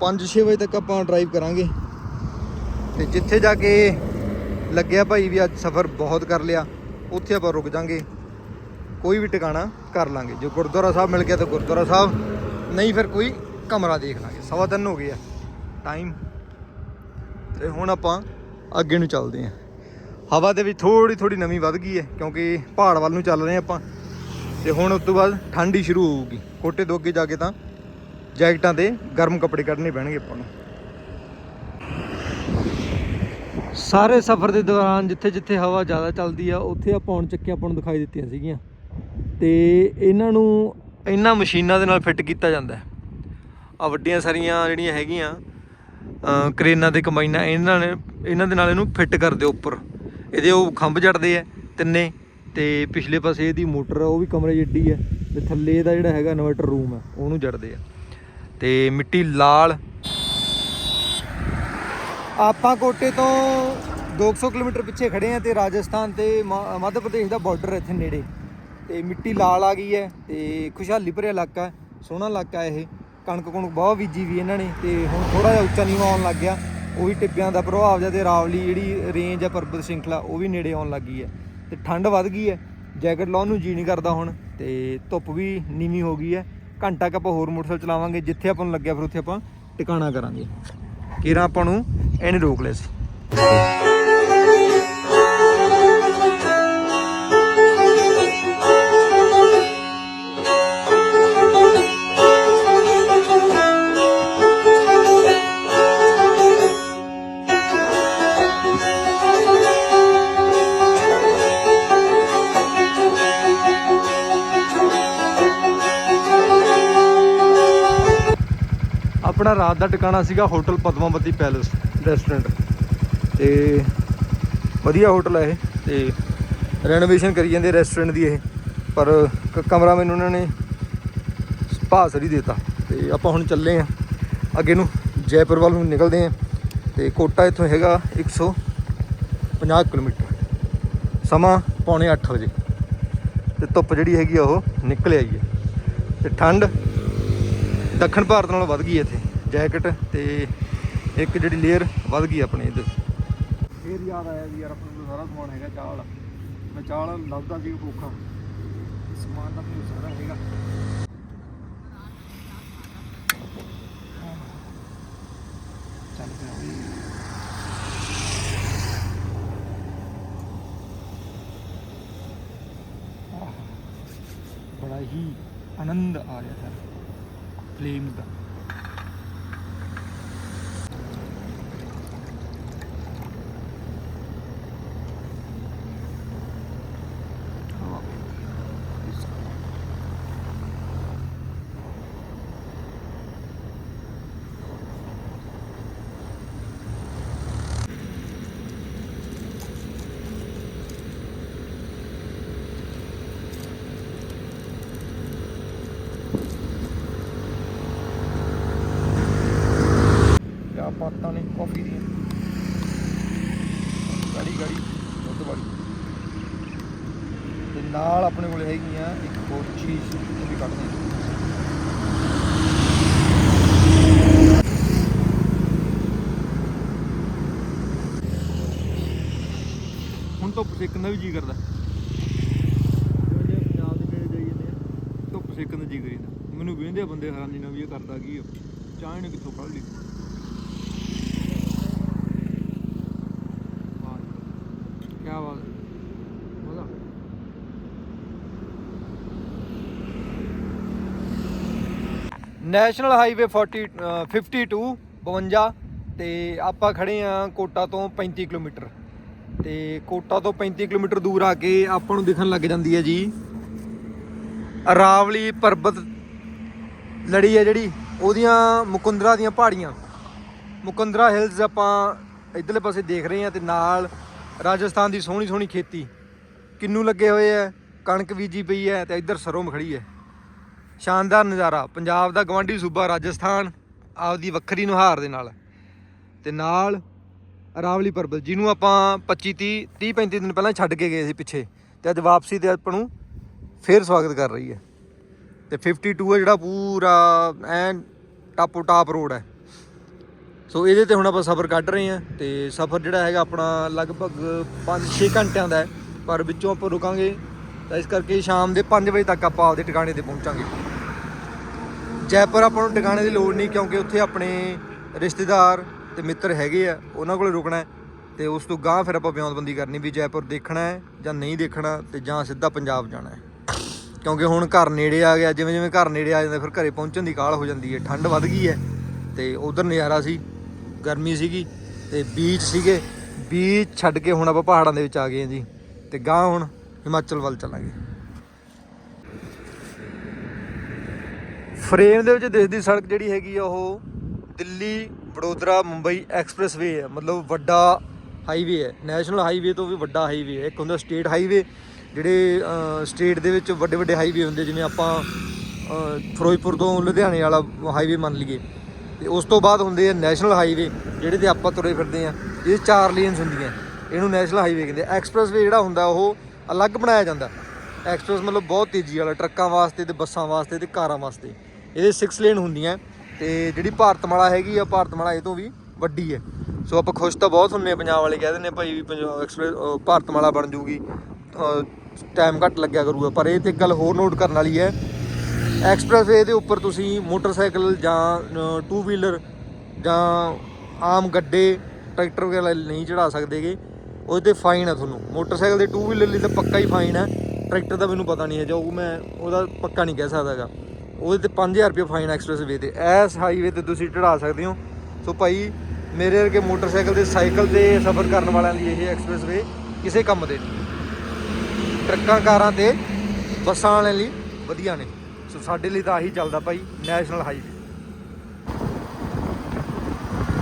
5-6 ਵਜੇ ਤੱਕ ਆਪਾਂ ਡਰਾਈਵ ਕਰਾਂਗੇ। ਤੇ ਜਿੱਥੇ ਜਾ ਕੇ ਲੱਗਿਆ ਭਾਈ ਵੀ ਅੱਜ ਸਫ਼ਰ ਬਹੁਤ ਕਰ ਲਿਆ, ਉੱਥੇ ਆਪਾਂ ਰੁਕ ਜਾਾਂਗੇ। ਕੋਈ ਵੀ ਟਿਕਾਣਾ ਕਰ ਲਾਂਗੇ। ਜੋ ਗੁਰਦੁਆਰਾ ਸਾਹਿਬ ਮਿਲ ਗਿਆ ਤਾਂ ਗੁਰਦੁਆਰਾ ਸਾਹਿਬ, ਨਹੀਂ ਫਿਰ ਕੋਈ ਕਮਰਾ ਦੇਖ ਲਾਂਗੇ। ਸਵਾ ਤਿੰਨ ਹੋ ਗਏ ਆ। ਟਾਈਮ ਤੇ ਹੁਣ ਆਪਾਂ ਅੱਗੇ ਨੂੰ ਚੱਲਦੇ ਹਾਂ ਹਵਾ ਦੇ ਵਿੱਚ ਥੋੜੀ ਥੋੜੀ ਨਮੀ ਵੱਧ ਗਈ ਹੈ, ਕਿਉਂਕਿ ਪਹਾੜ ਵੱਲ ਨੂੰ ਚੱਲ ਰਹੇ ਹਾਂ ਆਪਾਂ। ਤੇ ਹੁਣ ਉਸ ਤੋਂ ਬਾਅਦ ਠੰਡੀ ਸ਼ੁਰੂ ਹੋਊਗੀ। ਕੋਟੇ ਤੋਂ ਅੱਗੇ ਜਾ ਕੇ ਤਾਂ ਜੈਕਟਾਂ ਤੇ ਗਰਮ ਕੱਪੜੇ ਕੱਢਣੇ ਪੈਣਗੇ ਆਪਾਂ ਨੂੰ। ਸਾਰੇ ਸਫ਼ਰ ਦੇ ਦੌਰਾਨ ਜਿੱਥੇ ਜਿੱਥੇ ਹਵਾ ਜ਼ਿਆਦਾ ਚੱਲਦੀ ਆ, ਉੱਥੇ ਆ ਪੌਣ ਚੱਕੇ ਆਪਾਂ ਨੂੰ ਦਿਖਾਈ ਦਿੱਤੀਆਂ ਸੀਗੀਆਂ। ਤੇ ਇਹਨਾਂ ਨੂੰ ਇਹਨਾਂ ਮਸ਼ੀਨਾਂ ਦੇ ਨਾਲ ਫਿੱਟ ਕੀਤਾ ਜਾਂਦਾ ਹੈ। ਆ ਵੱਡੀਆਂ ਸਾਰੀਆਂ ਜਿਹੜੀਆਂ ਹੈਗੀਆਂ ਕਰੇਨਾਂ ਤੇ ਕੰਬਾਈਨਾਂ, ਇਹਨਾਂ ਨੇ ਇਹਨਾਂ ਦੇ ਨਾਲ ਇਹਨੂੰ ਫਿੱਟ ਕਰਦੇ ਉੱਪਰ। ਇਹਦੇ ਉਹ ਖੰਭ ਜੜਦੇ ਆ ਤਿੰਨੇ, ਤੇ ਪਿਛਲੇ ਪਾਸੇ ਇਹਦੀ ਮੋਟਰ ਆ, ਉਹ ਵੀ ਕਮਰੇ ਜਿੱਡੀ ਹੈ ਤੇ ਥੱਲੇ ਇਹਦਾ ਜਿਹੜਾ ਹੈਗਾ ਇਨਵਰਟਰ ਰੂਮ ਹੈ ਉਹਨੂੰ ਜੜਦੇ ਆ। ਤੇ ਮਿੱਟੀ ਲਾਲ। ਆਪਾਂ ਕੋਟੇ ਤੋਂ 200 ਕਿਲੋਮੀਟਰ ਪਿੱਛੇ ਖੜੇ ਆ ਤੇ ਰਾਜਸਥਾਨ ਤੇ ਮ- ਮੱਧ ਪ੍ਰਦੇਸ਼ ਦਾ ਬਾਰਡਰ ਇੱਥੇ ਨੇੜੇ। ਤੇ ਮਿੱਟੀ ਲਾਲ ਆ ਗਈ ਹੈ ਤੇ ਖੁਸ਼ਹਾਲੀ ਭਰਿਆ ਇਲਾਕਾ ਹੈ, ਸੋਹਣਾ ਇਲਾਕਾ ਇਹ। ਕਣਕ ਕੁਣਕ ਬਹੁਤ ਬੀਜੀ ਵੀ ਇਹਨਾਂ ਨੇ ਤੇ ਹੁਣ ਥੋੜਾ ਜਿਹਾ ਉੱਚਾ ਨੀਵਾਂ ਆਉਣ ਲੱਗ ਗਿਆ। ਉਹੀ ਟਿੱਬਿਆਂ ਦਾ ਪ੍ਰਭਾਵ ਜਿਹਾ ਤੇ ਰਾਵਲੀ ਜਿਹੜੀ ਰੇਂਜ ਹੈ ਪਰਬਤ ਸ਼੍ਰਿੰਖਲਾ ਉਹ ਵੀ ਨੇੜੇ ਆਉਣ ਲੱਗ ਗਈ ਹੈ। ਤੇ ਠੰਡ ਵੱਧ ਗਈ ਹੈ, ਜੈਕਟ ਲਾਉਣ ਨੂੰ ਜੀ ਨਹੀਂ ਕਰਦਾ ਹੁਣ ਤੇ ਧੁੱਪ ਵੀ ਨੀਵੀਂ ਹੋ ਗਈ ਹੈ। ਘੰਟਾ ਕੁ ਆਪਾਂ ਹੋਰ ਮੋਟਰਸਾਈਕਲ ਚਲਾਵਾਂਗੇ, ਜਿੱਥੇ ਆਪਾਂ ਨੂੰ ਲੱਗਿਆ ਫਿਰ ਉੱਥੇ ਆਪਾਂ ਟਿਕਾਣਾ ਕਰਾਂਗੇ। ਕੀਰਾਂ ਆਪਾਂ ਨੂੰ, ਇਹਨੇ ਰੋਕ ਲਿਆ ਸੀ। ਆਪਣਾ ਰਾਤ ਦਾ ਟਿਕਾਣਾ ਸੀਗਾ ਹੋਟਲ ਪਦਮਾਵਤੀ ਪੈਲੇਸ ਰੈਸਟੋਰੈਂਟ। ਤੇ ਵਧੀਆ ਹੋਟਲ ਹੈ ਇਹ, ਤੇ ਰੈਨੋਵੇਸ਼ਨ ਕਰੀ ਜਾਂਦੇ ਰੈਸਟੋਰੈਂਟ ਦੀ ਇਹ। ਪਰ ਕ- ਕਮਰਾ ਮੈਨੂੰ ਉਹਨਾਂ ਨੇ ਭਾਸਰੀ ਦਿੱਤਾ। ਤੇ ਆਪਾਂ ਹੁਣ ਚੱਲੇ ਆ ਅੱਗੇ ਨੂੰ, ਜੈਪੁਰ ਵੱਲ ਨੂੰ ਨਿਕਲਦੇ ਆ ਤੇ ਕੋਟਾ ਇੱਥੋਂ ਹੈਗਾ 150 ਕਿਲੋਮੀਟਰ। ਸਮਾਂ ਪੌਣੇ 8 ਵਜੇ। ਤੇ ਧੁੱਪ ਜਿਹੜੀ ਹੈਗੀ ਆ ਉਹ ਨਿਕਲ ਆਈ ਹੈ। ਤੇ ਠੰਡ ਦੱਖਣ ਭਾਰਤ ਨਾਲੋਂ ਵੱਧ ਗਈ ਇੱਥੇ। ਜੈਕਟ ਤੇ ਇੱਕ ਜਿਹੜੀ ਲੇਅਰ ਵੱਧ ਗਈ ਆਪਣੇ ਇੱਧਰ। ਫੇਰ ਯਾਦ ਆਇਆ ਵੀ ਯਾਰ ਆਪਣੇ ਕੋਲ ਸਾਰਾ ਸਮਾਨ ਹੈਗਾ ਚਾਹ ਵਾਲਾ ਮੈਂ ਚਾਹ ਵਾਲਾ ਲੱਭਦਾ ਸੀ ਭੁੱਖਾ। ਸਮਾਨ ਤਾਂ ਮੈਨੂੰ ਸਾਰਾ ਹੈਗਾ। ਚੱਲ ਪਿਆ ਵੀ। ਬੜਾ ਹੀ ਆਨੰਦ ਆ ਰਿਹਾ था ਫਲੇਮਸ ਦਾ। ਗਾੜੀ ਦੁੱਧ ਵਾਲੀ ਤੇ ਨਾਲ ਆਪਣੇ ਕੋਲ ਹੈਗੀਆਂ ਇੱਕ ਹੋਰ ਚੀਜ਼ ਉਹ ਵੀ ਕੱਢਦੇ ਹੁਣ ਧੁੱਪ ਸੇਕਣ ਦਾ ਵੀ ਜੀ ਕਰਦਾ। ਪੰਜਾਬ ਦੇ ਨੇੜੇ ਜਾਈ ਜਾਂਦੇ ਆ ਧੁੱਪ ਸੇਕਣ ਦਾ ਜੀ ਕਰੀਦਾ। ਮੈਨੂੰ ਵੇਂਦੇ ਬੰਦੇ ਹੈਰਾਨੀ ਨਾਲ ਵੀ ਇਹ ਕਰਦਾ ਕੀ ਆ। ਚਾਹ ਇਹਨੇ ਕਿੱਥੋਂ ਕੱਢ ਲਈ ਵਾਹ ਕੀ ਬਾਤ ਹੈ ਮਜ਼ਾ ਨੈਸ਼ਨਲ ਹਾਈਵੇ 40 ਅ, 52 52 ਤੇ ਆਪਾਂ ਖੜੇ ਆ ਕੋਟਾ ਤੋਂ 35 ਕਿਲੋਮੀਟਰ। ਤੇ ਕੋਟਾ ਤੋਂ 35 ਕਿਲੋਮੀਟਰ ਦੂਰ ਆ ਕੇ ਆਪਾਂ ਨੂੰ ਦਿਖਣ ਲੱਗ ਜਾਂਦੀ ਹੈ ਜੀ ਅਰਾਵਲੀ ਪਰਬਤ ਲੜੀ ਹੈ ਜਿਹੜੀ ਉਹਦੀਆਂ ਮੁਕੁੰਦਰਾ ਦੀਆਂ ਪਹਾੜੀਆਂ। ਮੁਕੁੰਦਰਾ ਹਿਲਸ ਆਪਾਂ ਇਧਰਲੇ ਪਾਸੇ ਦੇਖ ਰਹੇ ਹਾਂ ਤੇ ਨਾਲ ਰਾਜਸਥਾਨ ਦੀ ਸੋਹਣੀ ਸੋਹਣੀ ਖੇਤੀ। ਕਿੰਨੂ ਲੱਗੇ ਹੋਏ ਆ ਕਣਕ ਬੀਜੀ ਪਈ ਹੈ ਤੇ ਇੱਧਰ ਸਰੋਂ ਖੜੀ ਹੈ। ਸ਼ਾਨਦਾਰ ਨਜ਼ਾਰਾ। ਪੰਜਾਬ ਦਾ ਗਵਾਂਢੀ ਸੂਬਾ ਰਾਜਸਥਾਨ ਆਪਦੀ ਵੱਖਰੀ ਨੁਹਾਰ ਦੇ ਨਾਲ। ਤੇ ਨਾਲ ਅਰਾਵਲੀ ਪਰਬਤ, ਜਿਹਨੂੰ ਆਪਾਂ 25 30 30 35 ਦਿਨ ਪਹਿਲਾਂ ਛੱਡ ਕੇ ਗਏ ਸੀ ਪਿੱਛੇ। ਤੇ ਅੱਜ ਵਾਪਸੀ ਤੇ ਆਪਾਂ ਨੂੰ ਫੇਰ ਸਵਾਗਤ ਕਰ ਰਹੀ ਹੈ। ਤੇ 52 ਹੈ ਜਿਹੜਾ ਪੂਰਾ ਐਨ ਟਾਪੋ ਟਾਪ ਰੋਡ ਹੈ। ਸੋ ਇਹਦੇ ਤੇ ਹੁਣ ਆਪਾਂ ਸਫ਼ਰ ਕੱਢ ਰਹੇ ਹਾਂ ਤੇ ਸਫ਼ਰ ਜਿਹੜਾ ਹੈਗਾ ਆਪਣਾ ਲਗਭਗ 5-6 ਘੰਟਿਆਂ ਦਾ ਹੈ। ਪਰ ਵਿੱਚੋਂ ਆਪਾਂ ਰੁਕਾਂਗੇ ਤਾਂ ਇਸ ਕਰਕੇ ਸ਼ਾਮ ਦੇ 5 ਵਜੇ ਤੱਕ ਆਪਾਂ ਆਪਦੇ ਟਿਕਾਣੇ ਤੇ ਪਹੁੰਚਾਂਗੇ। ਜੈਪੁਰ ਆਪਾਂ ਨੂੰ ਟਿਕਾਣੇ ਦੀ ਲੋੜ ਨਹੀਂ ਕਿਉਂਕਿ ਉੱਥੇ ਆਪਣੇ ਰਿਸ਼ਤੇਦਾਰ ਤੇ ਮਿੱਤਰ ਹੈਗੇ ਆ, ਉਹਨਾਂ ਕੋਲੇ ਰੁਕਣਾ ਹੈ ਤੇ ਉਸ ਤੋਂ ਗਾਂ ਫਿਰ ਆਪਾਂ ਬਿਆਨਬੰਦੀ ਕਰਨੀ ਵੀ ਜੈਪੁਰ ਦੇਖਣਾ ਹੈ ਜਾਂ ਨਹੀਂ ਦੇਖਣਾ ਤੇ ਜਾਂ ਸਿੱਧਾ ਪੰਜਾਬ ਜਾਣਾ ਹੈ। ਕਿਉਂਕਿ ਹੁਣ ਘਰ ਨੇੜੇ ਆ ਗਿਆ, ਜਿਵੇਂ ਜਿਵੇਂ ਘਰ ਨੇੜੇ ਆ ਜਾਂਦਾ ਫਿਰ ਘਰੇ ਪਹੁੰਚਣ ਦੀ ਕਾਹਲ ਹੋ ਜਾਂਦੀ ਹੈ, ਠੰਡ ਵੱਧ ਗਈ ਹੈ ਤੇ ਉਧਰ ਨਜ਼ਾਰਾ ਸੀ, ਗਰਮੀ ਸੀਗੀ ਤੇ ਬੀਚ ਸੀਗੇ ਬੀਚ ਛੱਡ ਕੇ ਹੁਣ ਆਪਾਂ ਪਹਾੜਾਂ ਦੇ ਵਿੱਚ ਆ ਗਏ ਹਾਂ ਜੀ ਤੇ ਗਾਂ ਹੁਣ ਹਿਮਾਚਲ ਵੱਲ ਚੱਲਾਂਗੇ। ਫਰੇਮ ਦੇ ਵਿੱਚ ਦਿਸਦੀ ਸੜਕ ਜਿਹੜੀ ਹੈਗੀ ਆ ਉਹ ਦਿੱਲੀ, ਵਡੋਦਰਾ, ਮੁੰਬਈ ਐਕਸਪ੍ਰੈਸਵੇ ਹੈ। ਮਤਲਬ ਵੱਡਾ ਹਾਈਵੇ ਹੈ। ਨੈਸ਼ਨਲ ਹਾਈਵੇ ਤੋਂ ਵੀ ਵੱਡਾ ਹਾਈਵੇ ਹੈ। ਇੱਕ ਹੁੰਦਾ ਸਟੇਟ ਹਾਈਵੇ ਜਿਹੜੇ ਸਟੇਟ ਦੇ ਵਿੱਚ ਵੱਡੇ ਵੱਡੇ ਹਾਈਵੇ ਹੁੰਦੇ ਜਿਵੇਂ ਆਪਾਂ ਫਿਰੋਜ਼ਪੁਰ ਤੋਂ ਲੁਧਿਆਣੇ ਵਾਲਾ ਹਾਈਵੇ ਮੰਨ ਲਈਏ। ਤੇ ਉਸ ਤੋਂ ਬਾਅਦ ਹੁੰਦੇ ਆ ਨੈਸ਼ਨਲ ਹਾਈਵੇ ਜਿਹੜੇ ਤੇ ਆਪਾਂ ਤੁਰੇ ਫਿਰਦੇ ਆ। ਇਹ ਚਾਰ ਲੇਨਸ ਹੁੰਦੀਆਂ। ਇਹਨੂੰ ਨੈਸ਼ਨਲ ਹਾਈਵੇ ਕਹਿੰਦੇ ਐਕਸਪ੍ਰੈਸਵੇ ਜਿਹੜਾ ਹੁੰਦਾ, ਉਹ ਅਲੱਗ ਬਣਾਇਆ ਜਾਂਦਾ। ਐਕਸਪ੍ਰੈਸ ਮਤਲਬ ਬਹੁਤ ਤੇਜ਼ੀ ਵਾਲਾ, ਟਰੱਕਾਂ ਵਾਸਤੇ ਤੇ ਬੱਸਾਂ ਵਾਸਤੇ ਤੇ ਕਾਰਾਂ ਵਾਸਤੇ। ਇਹ 6 ਲੇਨ ਹੁੰਦੀਆਂ। ਤੇ ਜਿਹੜੀ ਭਾਰਤਮਾਲਾ ਹੈਗੀ ਆ ਭਾਰਤਮਾਲਾ ਇਹ ਤੋਂ ਵੀ ਵੱਡੀ ਹੈ। ਸੋ ਆਪਾਂ ਖੁਸ਼ ਤਾਂ ਬਹੁਤ ਹੁੰਨੇ ਆ, ਪੰਜਾਬ ਵਾਲੇ ਕਹਿ ਦਿੰਦੇ ਆ, ਭਾਈ ਵੀ ਪੰਜਾਬ ਐਕਸਪ੍ਰੈਸ ਭਾਰਤਮਾਲਾ ਬਣ ਜੂਗੀ। ਟਾਈਮ ਘੱਟ ਲੱਗਿਆ ਕਰੂਗਾ, ਪਰ ਇਹ ਤੇ ਇੱਕ ਗੱਲ ਹੋਰ ਨੋਟ ਕਰਨ ਵਾਲੀ ਹੈ। ਐਕਸਪ੍ਰੈਸਵੇ ਦੇ ਉੱਪਰ ਤੁਸੀਂ ਮੋਟਰਸਾਈਕਲ ਜਾਂ ਟੂ ਵੀਲਰ ਜਾਂ ਆਮ ਗੱਡੇ, ਟਰੈਕਟਰ ਵਗੈਰਾ ਨਹੀਂ ਚੜਾ ਸਕਦੇਗੇ। ਉਹਦੇ ਤੇ ਫਾਈਨ ਹੈ ਤੁਹਾਨੂੰ। ਮੋਟਰਸਾਈਕਲ ਦੇ ਟੂ ਵੀਲਰ ਲਈ ਤਾਂ ਪੱਕਾ ਹੀ ਫਾਈਨ ਹੈ ਟਰੈਕਟਰ ਦਾ ਮੈਨੂੰ ਪਤਾ ਨਹੀਂ ਹੈ, ਜੋ ਮੈਂ ਉਹਦਾ ਪੱਕਾ ਨਹੀਂ ਕਹਿ ਸਕਦਾਗਾ ਉਹਦੇ ਤੇ 5000 ਰੁਪਏ ਫਾਈਨ ਐਕਸਪ੍ਰੈਸ ਵੇ ਤੇ ਐਸ ਹਾਈਵੇ ਤੇ ਤੁਸੀਂ ਚੜਾ ਸਕਦੇ ਹੋ। ਸੋ ਭਾਈ, ਮੇਰੇ ਵਰਗੇ ਮੋਟਰਸਾਈਕਲ ਤੇ ਸਾਈਕਲ ਤੇ ਸਫ਼ਰ ਕਰਨ ਵਾਲਿਆਂ ਲਈ ਇਹ ਐਕਸਪ੍ਰੈਸ ਵੇ ਕਿਸੇ ਕੰਮ ਦੇ ਨਹੀਂ। ਟਰੱਕਾਂ, ਕਾਰਾਂ ਤੇ, ਬੱਸਾਂ ਵਾਲਿਆਂ ਲਈ ਵਧੀਆ ਨੇ। ਸੋ ਸਾਡੇ ਲਈ ਤਾਂ ਆਹੀ ਚੱਲਦਾ ਭਾਈ ਨੈਸ਼ਨਲ ਹਾਈਵੇ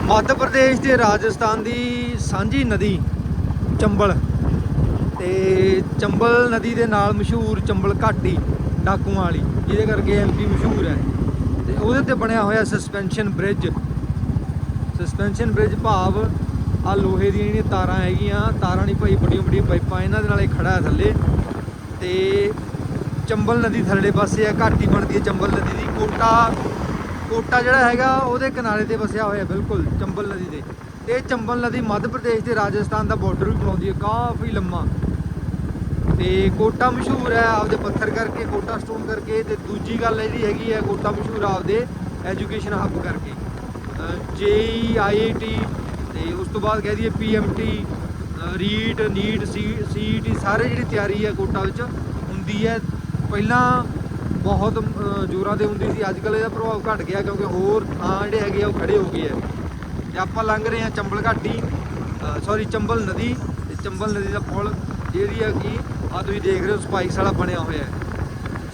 ਮੱਧ ਪ੍ਰਦੇਸ਼ ਤੇ ਰਾਜਸਥਾਨ ਦੀ ਸਾਂਝੀ ਨਦੀ, ਚੰਬਲ। ਤੇ ਚੰਬਲ ਨਦੀ ਦੇ ਨਾਲ ਮਸ਼ਹੂਰ ਚੰਬਲ ਘਾਟੀ। ਡਾਕੂਆਂ ਵਾਲੀ, ਜਿਹਦੇ ਕਰਕੇ ਐਮਪੀ ਮਸ਼ਹੂਰ ਹੈ। ਤੇ ਉਹਦੇ ਤੇ ਬਣਿਆ ਹੋਇਆ ਸਸਪੈਂਸ਼ਨ ਬ੍ਰਿਜ ਸਸਪੈਂਸ਼ਨ ਬ੍ਰਿਜ ਭਾਵ ਆ ਲੋਹੇ ਦੀਆਂ ਜਿਹੜੀਆਂ ਤਾਰਾਂ ਹੈਗੀਆਂ, ਤਾਰਾਂ ਨਹੀਂ ਭਾਈ, ਵੱਡੀਆਂ ਵੱਡੀਆਂ ਪਾਈਪਾਂ ਇਹਨਾਂ ਦੇ ਨਾਲ ਇਹ ਖੜਾ ਹੈ ਥੱਲੇ। ਤੇ ਚੰਬਲ ਨਦੀ ਥੱਲੇ ਪਾਸੇ ਆ, ਘਾਟੀ ਬਣਦੀ ਹੈ ਚੰਬਲ ਨਦੀ ਦੀ। ਕੋਟਾ ਕੋਟਾ ਜਿਹੜਾ ਹੈਗਾ, ਉਹਦੇ ਕਿਨਾਰੇ ਤੇ ਵਸਿਆ ਹੋਇਆ ਬਿਲਕੁਲ ਚੰਬਲ ਨਦੀ ਦੇ ਤੇ ਇਹ ਚੰਬਲ ਨਦੀ ਮੱਧ ਪ੍ਰਦੇਸ਼ ਤੇ ਰਾਜਸਥਾਨ ਦਾ ਬਾਰਡਰ ਵੀ ਬਣਾਉਂਦੀ ਹੈ, ਕਾਫੀ ਲੰਮਾ। ਤੇ ਕੋਟਾ ਮਸ਼ਹੂਰ ਹੈ, ਆਪਦੇ ਪੱਥਰ ਕਰਕੇ, ਕੋਟਾ ਸਟੋਨ ਕਰਕੇ ਤੇ ਦੂਜੀ ਗੱਲ ਜਿਹੜੀ ਹੈਗੀ ਹੈ, ਕੋਟਾ ਮਸ਼ਹੂਰ ਆਪਦੇ ਐਜੂਕੇਸ਼ਨ ਹੱਬ ਕਰਕੇ। ਜੇਈ ਆਈਆਈਟੀ ਤੇ ਉਸ ਤੋਂ ਬਾਅਦ ਕਹਿ ਦਈਏ ਪੀਐਮਟੀ ਰੀਟ, ਨੀਟ ਸੀਈਟੀ ਸਾਰੇ ਜਿਹੜੀ ਤਿਆਰੀ ਹੈ ਕੋਟਾ ਵਿੱਚ ਹੁੰਦੀ ਹੈ। ਪਹਿਲਾਂ ਬਹੁਤ ਜ਼ੋਰਾਂ ਤੇ ਹੁੰਦੀ ਸੀ ਅੱਜ ਕੱਲ੍ਹ ਇਹਦਾ ਪ੍ਰਭਾਵ ਘਟ ਗਿਆ ਕਿਉਂਕਿ ਹੋਰ ਥਾਂ ਜਿਹੜੇ ਹੈਗੇ ਆ ਉਹ ਖੜੇ ਹੋ ਗਏ ਆ। ਤੇ ਆਪਾਂ ਲੰਘ ਰਹੇ ਹਾਂ ਚੰਬਲ ਘਾਟੀ ਸੌਰੀ ਚੰਬਲ ਨਦੀ ਤੇ ਚੰਬਲ ਨਦੀ ਦਾ ਪੁਲ, ਜਿਹੜੀ ਆ ਕਿ ਆ ਤੁਸੀਂ ਦੇਖ ਰਹੇ ਹੋ ਸਪਾਈਕਸ ਵਾਲਾ ਬਣਿਆ ਹੋਇਆ ਹੈ।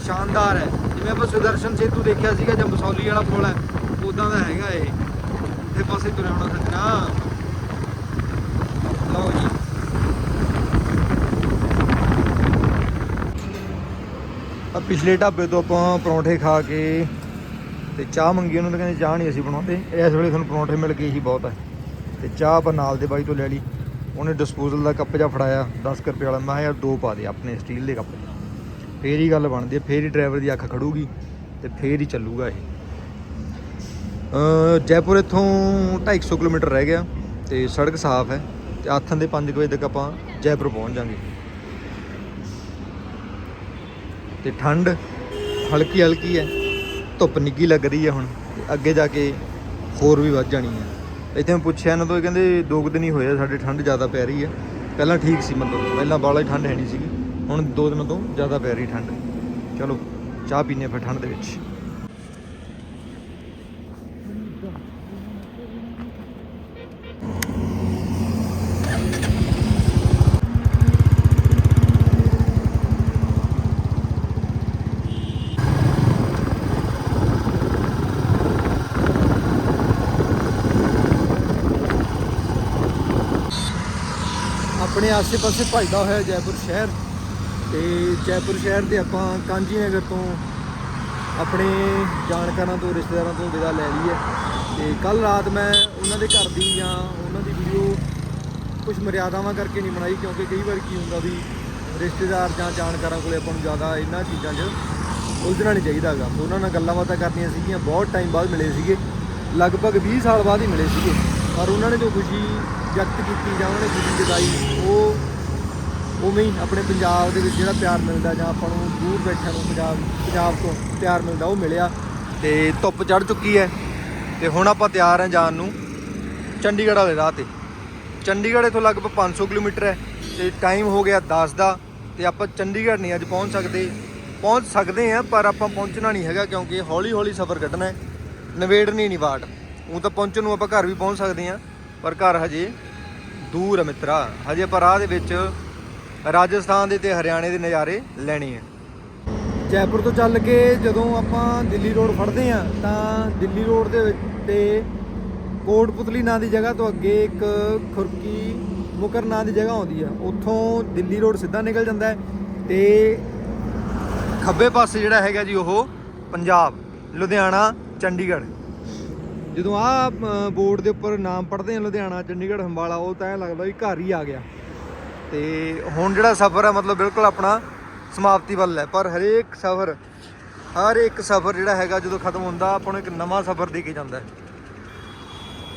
ਸ਼ਾਨਦਾਰ ਹੈ। ਜਿਵੇਂ ਆਪਾਂ ਸੁਦਰਸ਼ਨ ਸੇਤੂ ਦੇਖਿਆ ਸੀਗਾ ਜਾਂ ਬਸੌਲੀ ਵਾਲਾ ਪੁਲ ਹੈ ਉਦਾਂ ਦਾ ਹੈਗਾ ਇਹ। ਤੇ ਪਾਸੇ ਤੁਰਿਆ ਹੋਣਾ ਸੱਜਣਾ। ਲਓ ਜੀ। ਆ ਪਿਛਲੇ ਢਾਬੇ ਤੋਂ ਆਪਾਂ ਪਰੌਂਠੇ ਖਾ ਕੇ ਤੇ ਚਾਹ ਮੰਗੀ ਉਹਨਾਂ ਨੇ, ਕਹਿੰਦੇ ਚਾਹ ਨਹੀਂ ਅਸੀਂ ਬਣਾਉਂਦੇ। ਇਸ ਵੇਲੇ ਤੁਹਾਨੂੰ ਪਰੌਂਠੇ ਮਿਲ ਗਏ ਹੀ ਬਹੁਤ। ਹੈ ਤੇ ਚਾਹ ਆਪਾਂ ਨਾਲ ਦੇ ਬਾਈ ਤੋਂ ਲੈ ਲਈ। ਉਹਨੇ ਡਿਸਪੋਜ਼ਲ ਦਾ ਕੱਪ ਜਿਹਾ ਫੜਾਇਆ 10 ਕੁ ਰੁਪਏ ਵਾਲਾ। ਮੈਂ ਕਿਹਾ, ਯਾਰ, ਦੋ ਪਾ ਦੇ ਆਪਣੇ ਸਟੀਲ ਦੇ ਕੱਪ। 'ਚ ਫੇਰ ਹੀ ਗੱਲ ਬਣਦੀ ਹੈ, ਫੇਰ ਹੀ ਡਰਾਈਵਰ ਦੀ ਅੱਖ ਖੜੂਗੀ ਤੇ ਫੇਰ ਹੀ ਚੱਲੂਗਾ ਇਹ। ਜੈਪੁਰ ਇੱਥੋਂ 250 ਕਿਲੋਮੀਟਰ ਰਹਿ ਗਿਆ ਤੇ ਸੜਕ ਸਾਫ਼ ਹੈ ਤੇ ਆਥਣ ਦੇ 5 ਵਜੇ ਤੱਕ ਆਪਾਂ ਜੈਪੁਰ ਪਹੁੰਚ ਜਾਾਂਗੇ। ਤੇ ਠੰਡ ਹਲਕੀ ਹਲਕੀ ਹੈ, ਧੁੱਪ ਨਿੱਗੀ ਲੱਗ ਰਹੀ ਹੈ ਹੁਣ, ਤੇ ਅੱਗੇ ਜਾ ਕੇ ਹੋਰ ਵੀ ਵੱਧ ਜਾਣੀ ਹੈ। ਇੱਥੇ ਮੈਂ ਪੁੱਛਿਆ ਇਹਨਾਂ ਤੋਂ, ਇਹ ਕਹਿੰਦੇ ਦੋ ਕੁ ਦਿਨ ਹੀ ਹੋਏ ਆ, ਸਾਡੇ ਠੰਡ ਜ਼ਿਆਦਾ ਪੈ ਰਹੀ ਹੈ ਪਹਿਲਾਂ ਠੀਕ ਸੀ ਮਤਲਬ, ਪਹਿਲਾਂ ਬਾਲਾ ਹੀ ਠੰਡ ਹੈ ਨਹੀਂ ਸੀਗੀ, ਹੁਣ ਦੋ ਦਿਨਾਂ ਤੋਂ ਜ਼ਿਆਦਾ ਪੈ ਰਹੀ ਠੰਡ। ਚਲੋ, ਚਾਹ ਪੀਨੇ ਫਿਰ ਠੰਡ ਦੇ ਵਿੱਚ ਆਪਣੇ ਆਸੇ-ਪਾਸੇ ਭਜਦਾ ਹੋਇਆ ਜੈਪੁਰ ਸ਼ਹਿਰ ਤੇ ਜੈਪੁਰ ਸ਼ਹਿਰ ਦੇ ਆਪਾਂ ਕਾਂਜੀ ਨਗਰ ਤੋਂ ਆਪਣੇ ਜਾਣਕਾਰਾਂ ਤੋਂ, ਰਿਸ਼ਤੇਦਾਰਾਂ ਤੋਂ ਵਿਦਾ ਲੈ ਲਈ ਹੈ ਤੇ ਕੱਲ ਰਾਤ ਮੈਂ ਉਹਨਾਂ ਦੇ ਘਰ ਦੀ ਜਾਂ ਉਹਨਾਂ ਦੀ ਵੀਡੀਓ ਕੁਝ ਮਰਿਆਦਾਵਾਂ ਕਰਕੇ ਨਹੀਂ ਬਣਾਈ ਕਿਉਂਕਿ ਕਈ ਵਾਰ ਕੀ ਹੁੰਦਾ ਵੀ ਰਿਸ਼ਤੇਦਾਰ ਜਾਂ ਜਾਣਕਾਰਾਂ ਕੋਲੇ ਆਪਾਂ ਨੂੰ ਜ਼ਿਆਦਾ ਇਹਨਾਂ ਚੀਜ਼ਾਂ 'ਚ ਉਲਝਣਾ ਨਹੀਂ ਚਾਹੀਦਾ ਹੈਗਾ। ਉਹਨਾਂ ਨਾਲ ਗੱਲਾਂ ਬਾਤਾਂ ਕਰਨੀਆਂ ਸੀਗੀਆਂ, ਬਹੁਤ ਟਾਈਮ ਬਾਅਦ ਮਿਲੇ ਸੀਗੇ। ਲਗਭਗ 20 ਸਾਲ ਬਾਅਦ ਹੀ ਮਿਲੇ ਸੀਗੇ। ਪਰ ਉਹਨਾਂ ਨੇ ਜੋ ਖੁਸ਼ੀ ਵਿਅਕਤ ਕੀਤੀ ਜਾਂ ਉਹਨਾਂ ਨੇ ਖੁਸ਼ੀ ਜਤਾਈ ਉਹ ਉਵੇਂ ਹੀ ਆਪਣੇ ਪੰਜਾਬ ਦੇ ਵਿੱਚ ਜਿਹੜਾ ਪਿਆਰ ਮਿਲਦਾ ਜਾਂ ਆਪਾਂ ਨੂੰ ਦੂਰ ਬੈਠਿਆਂ ਨੂੰ ਪੰਜਾਬ ਪੰਜਾਬ ਤੋਂ ਪਿਆਰ ਮਿਲਦਾ, ਉਹ ਮਿਲਿਆ। ਤੇ ਧੁੱਪ ਚੜ ਚੁੱਕੀ ਹੈ ਤੇ ਹੁਣ ਆਪਾਂ ਤਿਆਰ ਹਾਂ ਜਾਣ ਨੂੰ ਚੰਡੀਗੜ੍ਹ ਵਾਲੇ ਰਾਹ ਤੇ। ਚੰਡੀਗੜ੍ਹ ਇਥੋਂ ਲਗਭਗ 500 ਕਿਲੋਮੀਟਰ ਹੈ ਤੇ ਟਾਈਮ ਹੋ ਗਿਆ 10 ਦਾ ਤੇ ਆਪਾਂ ਚੰਡੀਗੜ੍ਹ ਨਹੀਂ ਅੱਜ ਪਹੁੰਚ ਸਕਦੇ। ਪਹੁੰਚ ਸਕਦੇ ਆ ਪਰ ਆਪਾਂ ਪਹੁੰਚਣਾ ਨਹੀਂ ਹੈਗਾ ਕਿਉਂਕਿ ਹੌਲੀ ਹੌਲੀ ਸਫ਼ਰ ਕੱਢਣਾ ਹੈ। ਨਵੇੜਨੀ ਨਹੀਂ ਬਾਟ ਉਹ ਤਾਂ ਪਹੁੰਚਣ ਨੂੰ ਆਪਾਂ ਘਰ ਵੀ ਪਹੁੰਚ ਸਕਦੇ ਆ ਪਰ ਘਰ ਹਜੇ ਦੂਰ ਹੈ ਮਿੱਤਰਾ, ਹਜੇ ਆਪਾਂ ਰਾਹ ਦੇ ਵਿੱਚ ਰਾਜਸਥਾਨ ਦੇ ਤੇ ਹਰਿਆਣੇ ਦੇ ਨਜ਼ਾਰੇ ਲੈਣੇ ਆ। ਜੈਪੁਰ ਤੋਂ ਚੱਲ ਕੇ ਜਦੋਂ ਆਪਾਂ ਦਿੱਲੀ ਰੋਡ ਫੜਦੇ ਆ ਤਾਂ ਦਿੱਲੀ ਰੋਡ ਦੇ ਵਿੱਚ ਤੇ ਕੋਟਪੁਤਲੀ ਨਾਂ ਦੀ ਜਗ੍ਹਾ ਤੋਂ ਅੱਗੇ ਇੱਕ ਖੁਰਕੀ ਮੁਕਰ ਨਾਂ ਦੀ ਜਗ੍ਹਾ ਆਉਂਦੀ ਆ। ਉੱਥੋਂ ਦਿੱਲੀ ਰੋਡ ਸਿੱਧਾ ਨਿਕਲ ਜਾਂਦਾ ਹੈ ਤੇ ਖੱਬੇ ਪਾਸੇ ਜਿਹੜਾ ਹੈਗਾ ਜੀ ਉਹ ਪੰਜਾਬ, ਲੁਧਿਆਣਾ, ਚੰਡੀਗੜ੍ਹ। ਜਦੋਂ ਆ ਬੋਰਡ ਦੇ ਉੱਪਰ ਨਾਮ ਪੜ੍ਹਦੇ ਆ ਲੁਧਿਆਣਾ, ਚੰਡੀਗੜ੍ਹ, ਹੰਬਾਲਾ, ਉਹ ਤਾਂ ਐਂ ਲੱਗਦਾ ਵੀ ਘਰ ਹੀ ਆ ਗਿਆ। ਤੇ ਹੁਣ ਜਿਹੜਾ ਸਫ਼ਰ ਹੈ ਮਤਲਬ ਬਿਲਕੁਲ ਆਪਣਾ ਸਮਾਪਤੀ ਵੱਲ ਹੈ, ਪਰ ਹਰੇਕ ਸਫ਼ਰ, ਹਰ ਇੱਕ ਸਫ਼ਰ ਜਿਹੜਾ ਹੈਗਾ, ਜਦੋਂ ਖਤਮ ਹੁੰਦਾ, ਆਪਾਂ ਨੂੰ ਇੱਕ ਨਵਾਂ ਸਫ਼ਰ ਦੇ ਕੇ ਜਾਂਦਾ ਹੈ।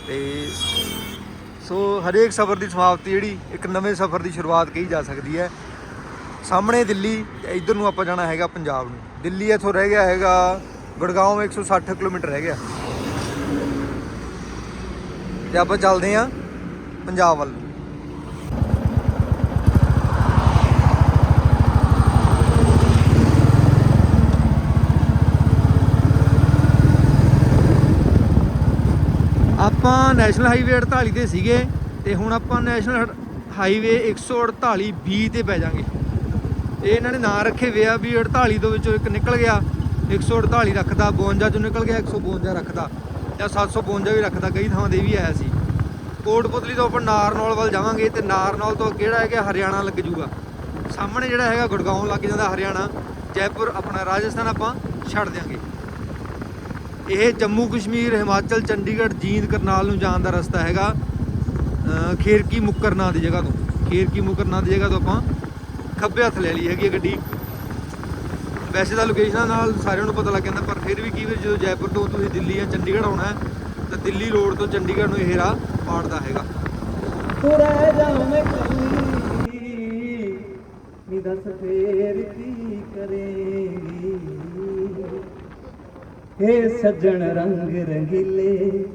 ਤੇ ਸੋ ਹਰੇਕ ਸਫ਼ਰ ਦੀ ਸਮਾਪਤੀ ਜਿਹੜੀ, ਇੱਕ ਨਵੇਂ ਸਫ਼ਰ ਦੀ ਸ਼ੁਰੂਆਤ ਕਹੀ ਜਾ ਸਕਦੀ ਹੈ। ਸਾਹਮਣੇ ਦਿੱਲੀ ਤੇ ਇੱਧਰ ਨੂੰ ਆਪਾਂ ਜਾਣਾ ਹੈਗਾ ਪੰਜਾਬ ਨੂੰ। ਦਿੱਲੀ ਇੱਥੋਂ ਰਹਿ ਗਿਆ ਹੈਗਾ ਗੁੜਗਾਉਂ 160 ਕਿਲੋਮੀਟਰ ਰਹਿ ਗਿਆ। ਤੇ ਆਪਾਂ ਚੱਲਦੇ ਆਂ ਪੰਜਾਬ ਵੱਲ। ਆਪਾਂ ਨੈਸ਼ਨਲ ਹਾਈਵੇ 48 ਤੇ ਸੀਗੇ ਤੇ ਹੁਣ ਆਪਾਂ ਨੈਸ਼ਨਲ ਹਾਈਵੇ 148 ਬੀ ਤੇ ਪੈ ਜਾਾਂਗੇ ਇਹ ਇਹਨਾਂ ਨੇ ਨਾਂ ਰੱਖੇ ਵੇ ਆ ਵੀ 48 ਤੋਂ ਵਿੱਚੋਂ ਇੱਕ ਨਿਕਲ ਗਿਆ 148 ਰੱਖਦਾ 52 ਚੋਂ ਨਿਕਲ ਗਿਆ 152 ਰੱਖਦਾ। ਜਾਂ 752 ਵੀ ਰੱਖਦਾ ਕਈ ਥਾਵਾਂ ਦੇ ਵੀ ਆਇਆ ਸੀ। ਕੋਟਪੁਤਲੀ ਤੋਂ ਆਪਾਂ ਨਾਰਨੌਲ ਵੱਲ ਜਾਵਾਂਗੇ ਤੇ ਨਾਰਨੌਲ ਤੋਂ ਕਿਹੜਾ ਹੈਗਾ, ਹਰਿਆਣਾ ਲੱਗ ਜੂਗਾ। ਸਾਹਮਣੇ ਜਿਹੜਾ ਹੈਗਾ, ਗੁੜਗਾਉਂ ਲੱਗ ਜਾਂਦਾ ਹਰਿਆਣਾ। ਜੈਪੁਰ ਆਪਣਾ ਰਾਜਸਥਾਨ ਆਪਾਂ ਛੱਡ ਦਿਆਂਗੇ। ਇਹ ਜੰਮੂ ਕਸ਼ਮੀਰ, ਹਿਮਾਚਲ, ਚੰਡੀਗੜ੍ਹ, ਜੀਂਦ, ਕਰਨਾਲ ਨੂੰ ਜਾਣ ਦਾ ਰਸਤਾ ਹੈਗਾ ਖੇਰਕੀ ਮੁੱਕਰ ਨਾਂ ਦੀ ਜਗ੍ਹਾ ਤੋਂ। ਖੇਰਕੀ ਮੁੱਕਰ ਨਾਂ ਦੀ ਜਗ੍ਹਾ ਤੋਂ ਆਪਾਂ ਖੱਬੇ ਹੱਥ ਲੈ ਲਈ ਹੈਗੀ ਹੈ ਗੱਡੀ। ਵੈਸੇ ਤਾਂ ਲੋਕੇਸ਼ਨਾਂ ਨਾਲ ਸਾਰਿਆਂ ਨੂੰ ਪਤਾ ਲੱਗ ਜਾਂਦਾ, ਪਰ ਫਿਰ ਵੀ ਕੀ ਵਾਰ, ਜਦੋਂ ਜੈਪੁਰ ਤੋਂ ਤੁਸੀਂ ਦਿੱਲੀ ਜਾਂ ਚੰਡੀਗੜ੍ਹ ਆਉਣਾ ਤਾਂ ਦਿੱਲੀ ਰੋਡ ਤੋਂ ਚੰਡੀਗੜ੍ਹ ਨੂੰ ਇਹ ਰਾਹ ਪਾੜਦਾ ਹੈਗਾ। ਤੂੰ ਰਹਿ ਜਾਵੇਂ ਕੱਲੀ ਨੀ ਦੱਸ ਫੇਰ ਕੀ ਕਰੇਂਗੀ? ਏ ਸੱਜਣ ਰੰਗ ਰੰਗੀਲੇ,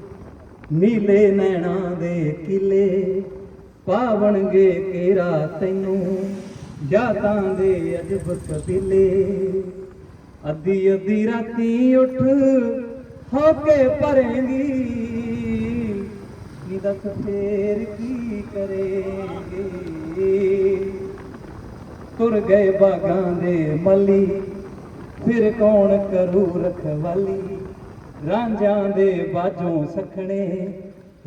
ਨੀਲੇ ਨੈਣਾ ਦੇ ਕਿਲੇ, ਪਾਵਣਗੇ ਕੇਰਾ ਤੈਨੂੰ। ਯਾਦਾਂ ਦੇ ਅਜਬ ਕਬੀਲੇ ਅੱਧੀ ਅੱਧੀ ਰਾਤੀ ਉੱਠ ਹੋ ਕੇ ਭਰੇਂਗੀ। ਨੀ ਦੱਸ ਫੇਰ ਕੀ ਕਰੇਂਗੇ। ਤੁਰ ਗਏ ਬਾਗਾਂ ਦੇ ਮੱਲੀ, ਫਿਰ ਕੌਣ ਕਰੂ ਰਖਵਾਲੀ? ਰਾਂਝਾਂ ਦੇ ਬਾਜੋਂ ਸਖਣੇ,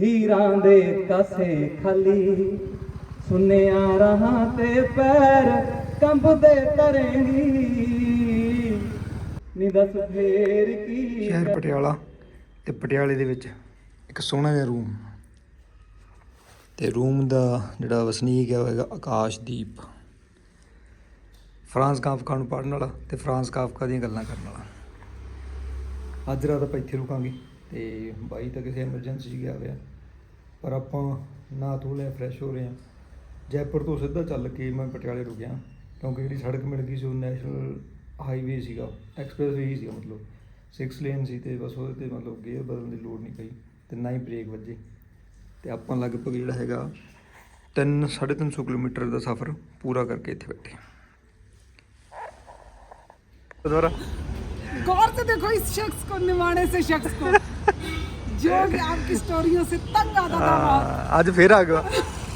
ਹੀਰਾਂ ਦੇ ਕਾਸੇ ਖਾਲੀ। ਸੁਨਿਆ ਰਹਾਂ ਤੇ ਪੈਰ ਕੰਬਦੇ ਤਰੇਂਗੀ ਨੀ ਦੱਸ ਫੇਰ ਕੀ ਸ਼ਹਿਰ ਪਟਿਆਲਾ ਤੇ ਪਟਿਆਲੇ ਦੇ ਵਿੱਚ ਇੱਕ ਸੋਹਣਾ ਜਿਹਾ ਰੂਮ। ਤੇ ਰੂਮ ਦਾ ਜਿਹੜਾ ਵਸਨੀਕ ਹੈ ਉਹ ਹੈਗਾ ਆਕਾਸ਼ਦੀਪ। ਫਰਾਂਸ ਕਾਫਕਾ ਨੂੰ ਪੜ੍ਹਨ ਵਾਲਾ ਤੇ ਫਰਾਂਸ ਕਾਫਕਾ ਦੀਆਂ ਗੱਲਾਂ ਕਰਨ ਵਾਲਾ। ਅੱਜ ਰਾਤ ਆਪਾਂ ਇੱਥੇ ਰੁਕਾਂਗੇ ਤੇ ਬਾਈ ਤਾਂ ਕਿਸੇ ਐਮਰਜੈਂਸੀ ਗਿਆ ਹੋਇਆ। ਪਰ ਆਪਾਂ ਨਹਾ ਧੋ ਲਿਆ ਫਰੈਸ਼ ਹੋ ਰਹੇ ਹਾਂ। ਜੈਪੁਰ ਤੋਂ ਸਿੱਧਾ ਚੱਲ ਕੇ ਮੈਂ ਪਟਿਆਲੇ ਰੁਕਿਆ ਕਿਉਂਕਿ ਜਿਹੜੀ ਸੜਕ ਮਿਲ ਗਈ ਸੀ ਉਹ ਨੈਸ਼ਨਲ ਹਾਈਵੇ ਸੀਗਾ ਐਕਸਪ੍ਰੈਸ ਵੇ ਹੀ ਸੀਗਾ ਮਤਲਬ 6 ਲੇਨ ਸੀ ਤੇ ਬਸ ਉਹਦੇ ਤੇ ਮਤਲਬ ਗੇਅਰ ਬਦਲਣ ਦੀ ਲੋੜ ਨਹੀਂ ਪਈ ਤੇ ਨਾ ਹੀ ਬ੍ਰੇਕ ਵੱਜੇ ਤੇ ਆਪਾਂ ਲਗਭਗ ਜਿਹੜਾ ਹੈਗਾ 3 350 ਕਿਲੋਮੀਟਰ ਦਾ ਸਫ਼ਰ ਪੂਰਾ ਕਰਕੇ ਇੱਥੇ ਬੈਠੇ ਹਾਂ ਦੁਬਾਰਾ गौर से देखो इस शख्स को निमाने से शख्स को जो कि आपकी स्टोरियों से तंग आता था बहुत ਹਾਂ, ਅੱਜ ਫੇਰ ਆ ਗਿਆ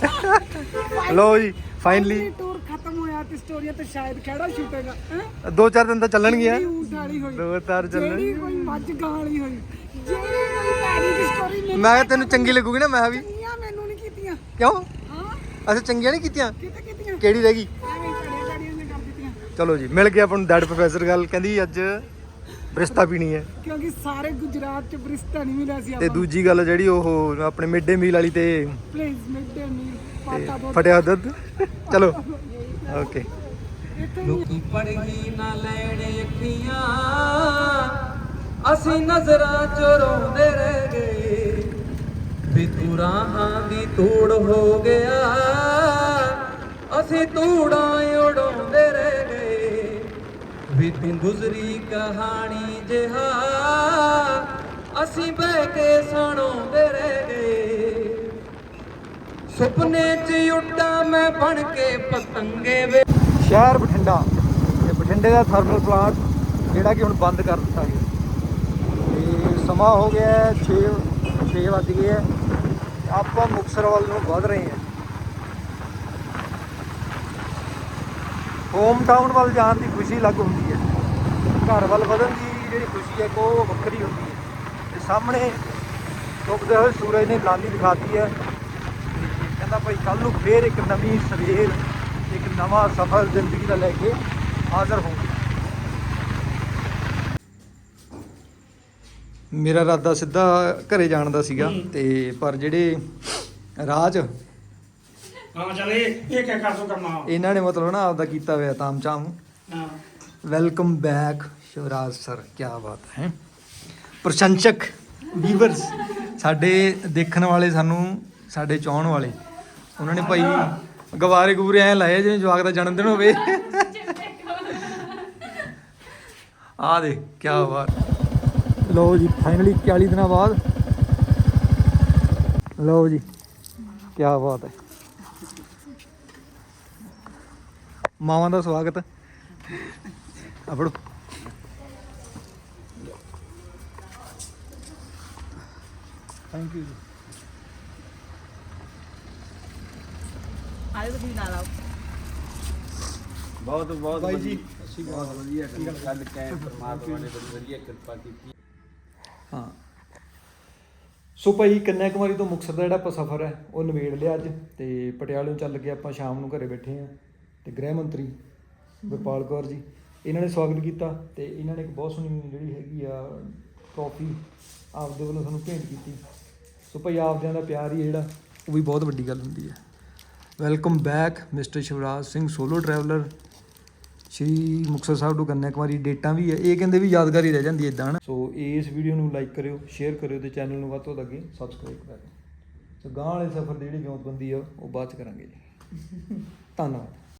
ਲੋ ਜੀ ਫਾਈਨਲੀ ਟੂਰ ਖਤਮ ਹੋਇਆ ਤੇ ਸਟੋਰੀਆਂ ਤੇ ਸ਼ਾਇਦ ਕਿਹੜਾ ਛੁੱਟੇਗਾ? ਦੋ ਚਾਰ ਦਿਨ ਤਾਂ ਚੱਲਣਗੀਆਂ। ਹੋਈ ਦੋ ਚਾਰ ਜਿਹੜੀ ਚੱਲਣ ਕੋਈ ਮੱਝ ਹੋਈ ਜਿਹੜੀ ਕੋਈ ਦੀ ਸਟੋਰੀ ਮੈਨੂੰ ਮੈਂ ਕਿਹਾ ਤੈਨੂੰ ਚੰਗੀ ਲੱਗੂਗੀ ਨਾ ਮੈਂ ਵੀ। ਚੰਗੀਆਂ ਮੈਨੂੰ ਨਹੀਂ ਕੀਤੀਆਂ। ਕਿਉਂ? ਹਾਂ। ਅੱਛਾ ਚੰਗੀਆਂ ਨਹੀਂ ਕੀਤੀਆਂ? ਕਿਤੇ ਕਿਤੀਆਂ? ਕਿਹੜੀ ਰਹਿ ਗਈ? ਚਲੋ ਜੀ ਮਿਲ ਗਿਆ ਆਪਾਂ ਨੂੰ ਡੈਡ ਪ੍ਰੋਫੈਸਰ ਗੱਲ। ਕਹਿੰਦੀ ਅੱਜ ਬ੍ਰਿਸਤਾ ਪੀਣੀ ਹੈ। ਕਿਉਂਕਿ ਸਾਰੇ ਗੁਜਰਾਤ ਚ ਬ੍ਰਿਸਤਾ ਨਹੀਂ ਮਿਲਿਆ ਸੀ ਤੇ ਆਪਾਂ ਦੂਜੀ ਗੱਲ ਜਿਹੜੀ ਉਹ ਆਪਣੇ ਮਿਡ ਮੀਲ ਵਾਲੀ ਤੇ ਪਲੀਜ਼ ਮਿਡ ਡੇ ਮੀਲ ਪਾਤਾ ਦੋ ਫਟਿਆ ਦੁੱਧ। ਚਲੋ। ਓਕੇ। ਇੱਥੇ ਲੋਕੀ ਪੜਗੀ ਨਾ ਲੈਣੇ ਅੱਖੀਆਂ ਅਸੀਂ ਨਜ਼ਰਾਂ ਚ ਰੋਂਦੇ ਰਹਿ ਗਏ। ਵੀ ਤੂੰ ਰਾਹਾਂ ਦੀ ਧੂੜ ਹੋ ਗਿਆ ਅਸੀਂ ਧੂੜਾਂ ਗੁਜ਼ਰੀ ਕਹਾਣੀ ਜਿਹਾ, ਅਸੀਂ ਬਹਿ ਕੇ ਸੁਣਾਉਂਦੇ ਰਹਿ ਗਏ। ਸੁਪਨੇ 'ਚ ਉੱਡਾਂ ਮੈਂ ਬਣ ਕੇ ਪਤੰਗੇ ਵੇ। ਸ਼ਹਿਰ ਬਠਿੰਡਾ, ਇਹ ਬਠਿੰਡੇ ਦਾ ਥਰਮਲ ਪਲਾਂਟ ਜਿਹੜਾ ਕਿ ਹੁਣ ਬੰਦ ਕਰ ਦਿੱਤਾ ਗਿਆ। ਤੇ ਸਮਾਂ ਹੋ ਗਿਆ 6 6 ਵੱਜ ਗਏ ਹੈ। ਆਪਾਂ ਮੁਕਤਸਰ ਵੱਲ ਨੂੰ ਵਧ ਰਹੇ ਹਾਂ। ਹੋਮ ਟਾਊਨ ਵੱਲ ਜਾਣ ਦੀ ਖੁਸ਼ੀ ਅਲੱਗ ਹੁੰਦੀ ਹੈ। ਘਰ ਵੱਲ ਵਧਣ ਦੀ ਜਿਹੜੀ ਖੁਸ਼ੀ ਹੈ ਉਹ ਵੱਖਰੀ ਹੁੰਦੀ ਹੈ। ਤੇ ਸਾਹਮਣੇ ਡੁੱਬਦੇ ਹੋਏ ਸੂਰਜ ਨੇ ਲਾਲੀ ਦਿਖਾਤੀ ਹੈ। ਕਹਿੰਦਾ ਭਾਈ ਕੱਲ ਨੂੰ ਫੇਰ ਇੱਕ ਨਵੀਂ ਸਵੇਰ ਇੱਕ ਨਵਾਂ ਸਫ਼ਰ ਜ਼ਿੰਦਗੀ ਦਾ ਲੈ ਕੇ ਹਾਜ਼ਰ ਹੋਊਂ ਮੇਰਾ ਇਰਾਦਾ ਸਿੱਧਾ ਘਰੇ ਜਾਣ ਦਾ ਸੀਗਾ ਤੇ ਪਰ ਜਿਹੜੇ ਰਾਜ ਹਾਂ ਚਲੇ ਇਹ ਕਿਆ ਕਰ ਕਰਨਾ ਇਹਨਾਂ ਨੇ ਮਤਲਬ ਨਾ ਆਪਦਾ ਕੀਤਾ ਹੋਇਆ ਤਾਮਚਾਮ ਹਾਂ। ਵੈਲਕਮ ਬੈਕ ਸ਼ਿਵਰਾਜ ਸਰ ਕੀ ਬਾਤ ਹੈ। ਪ੍ਰਸ਼ੰਸਕ ਵੀਵਰਸ ਸਾਡੇ ਦੇਖਣ ਵਾਲੇ ਸਾਨੂੰ, ਸਾਡੇ ਚਾਹਣ ਵਾਲੇ। ਉਹਨਾਂ ਨੇ ਭਾਈ ਗਵਾਰੇ ਗੂਰੇ ਐ ਲਾਏ, ਜਿਵੇਂ ਜਵਾਕ ਦਾ ਜਨਮ ਦਿਨ ਹੋਵੇ। ਆ ਦੇ ਕੀ ਬਾਤ। ਲਓ ਜੀ ਫਾਈਨਲੀ 40 ਦਿਨਾਂ ਬਾਅਦ। ਲਓ ਜੀ ਕੀ ਬਾਤ ਹੈ। ਮਾਵਾਂ ਦਾ ਸਵਾਗਤ। ਆ ਥੈਂਕ ਯੂ ਜੀ ਆਏ ਤੁਸੀਂ ਨਾਲ ਆਓ। ਬਹੁਤ ਬਹੁਤ ਬਾਈ ਜੀ ਅਸੀਂ ਬਹੁਤ ਵਧੀਆ ਗੱਲ ਕਹਿ ਪਰਮਾਤਮਾ ਨੇ ਬੜੀ ਵਧੀਆ ਕਿਰਪਾ ਕੀਤੀ। ਹਾਂ। ਸੋ ਭਾਈ ਕੰਨਿਆ ਕੁਮਾਰੀ ਤੋਂ ਮੁਕਤਸਰ ਦਾ ਜਿਹੜਾ ਆਪਾਂ ਸਫ਼ਰ ਹੈ ਉਹ ਨਿਬੇੜ ਲਿਆ ਅੱਜ ਤੇ ਪਟਿਆਲੇ ਨੂੰ ਚੱਲ ਕੇ ਆਪਾਂ ਸ਼ਾਮ ਨੂੰ ਘਰੇ ਬੈਠੇ ਆ ਤੇ ਗ੍ਰਹਿ ਮੰਤਰੀ ਵਿਪਾਲ ਕੌਰ ਜੀ ਇਹਨਾਂ ਨੇ ਸਵਾਗਤ ਕੀਤਾ ਤੇ ਇਹਨਾਂ ਨੇ ਇੱਕ ਬਹੁਤ ਸੋਹਣੀ ਜਿਹੜੀ ਹੈਗੀ ਆ ਟਰੋਫੀ ਆਪਦੇ ਵੱਲੋਂ ਸਾਨੂੰ ਭੇਂਟ ਕੀਤੀ। ਸੋ ਭਾਈ ਆਪਦਿਆਂ ਦਾ ਪਿਆਰ ਹੀ ਹੈ ਜਿਹੜਾ, ਉਹ ਵੀ ਬਹੁਤ ਵੱਡੀ ਗੱਲ ਹੁੰਦੀ ਹੈ। Welcome back mister Shivraj Singh solo traveller Shri Muktsar Sahib ਤੋਂ ਕੰਨਿਆ ਕੁਮਾਰੀ, ਡੇਟਾਂ ਵੀ ਹੈ। ਇਹ ਕਹਿੰਦੇ ਵੀ ਯਾਦਗਾਰ ਹੀ ਰਹਿ ਜਾਂਦੀ ਹੈ ਇਦਾਂ ਸੋ ਇਸ ਵੀਡੀਓ ਨੂੰ ਲਾਈਕ ਕਰਿਓ ਸ਼ੇਅਰ ਕਰਿਓ ਤੇ ਚੈਨਲ ਨੂੰ ਵੱਧ ਤੋਂ ਵੱਧ ਅੱਗੇ ਸਬਸਕ੍ਰਾਈਬ ਕਰਿਓ ਸੋ ਗਾਂ ਵਾਲੇ ਸਫ਼ਰ ਦੀ ਜਿਹੜੀ ਜੋਤਬੰਦੀ ਆ, ਉਹ ਬਾਅਦ ਚ ਕਰਾਂਗੇ ਜੀ। ਧੰਨਵਾਦ।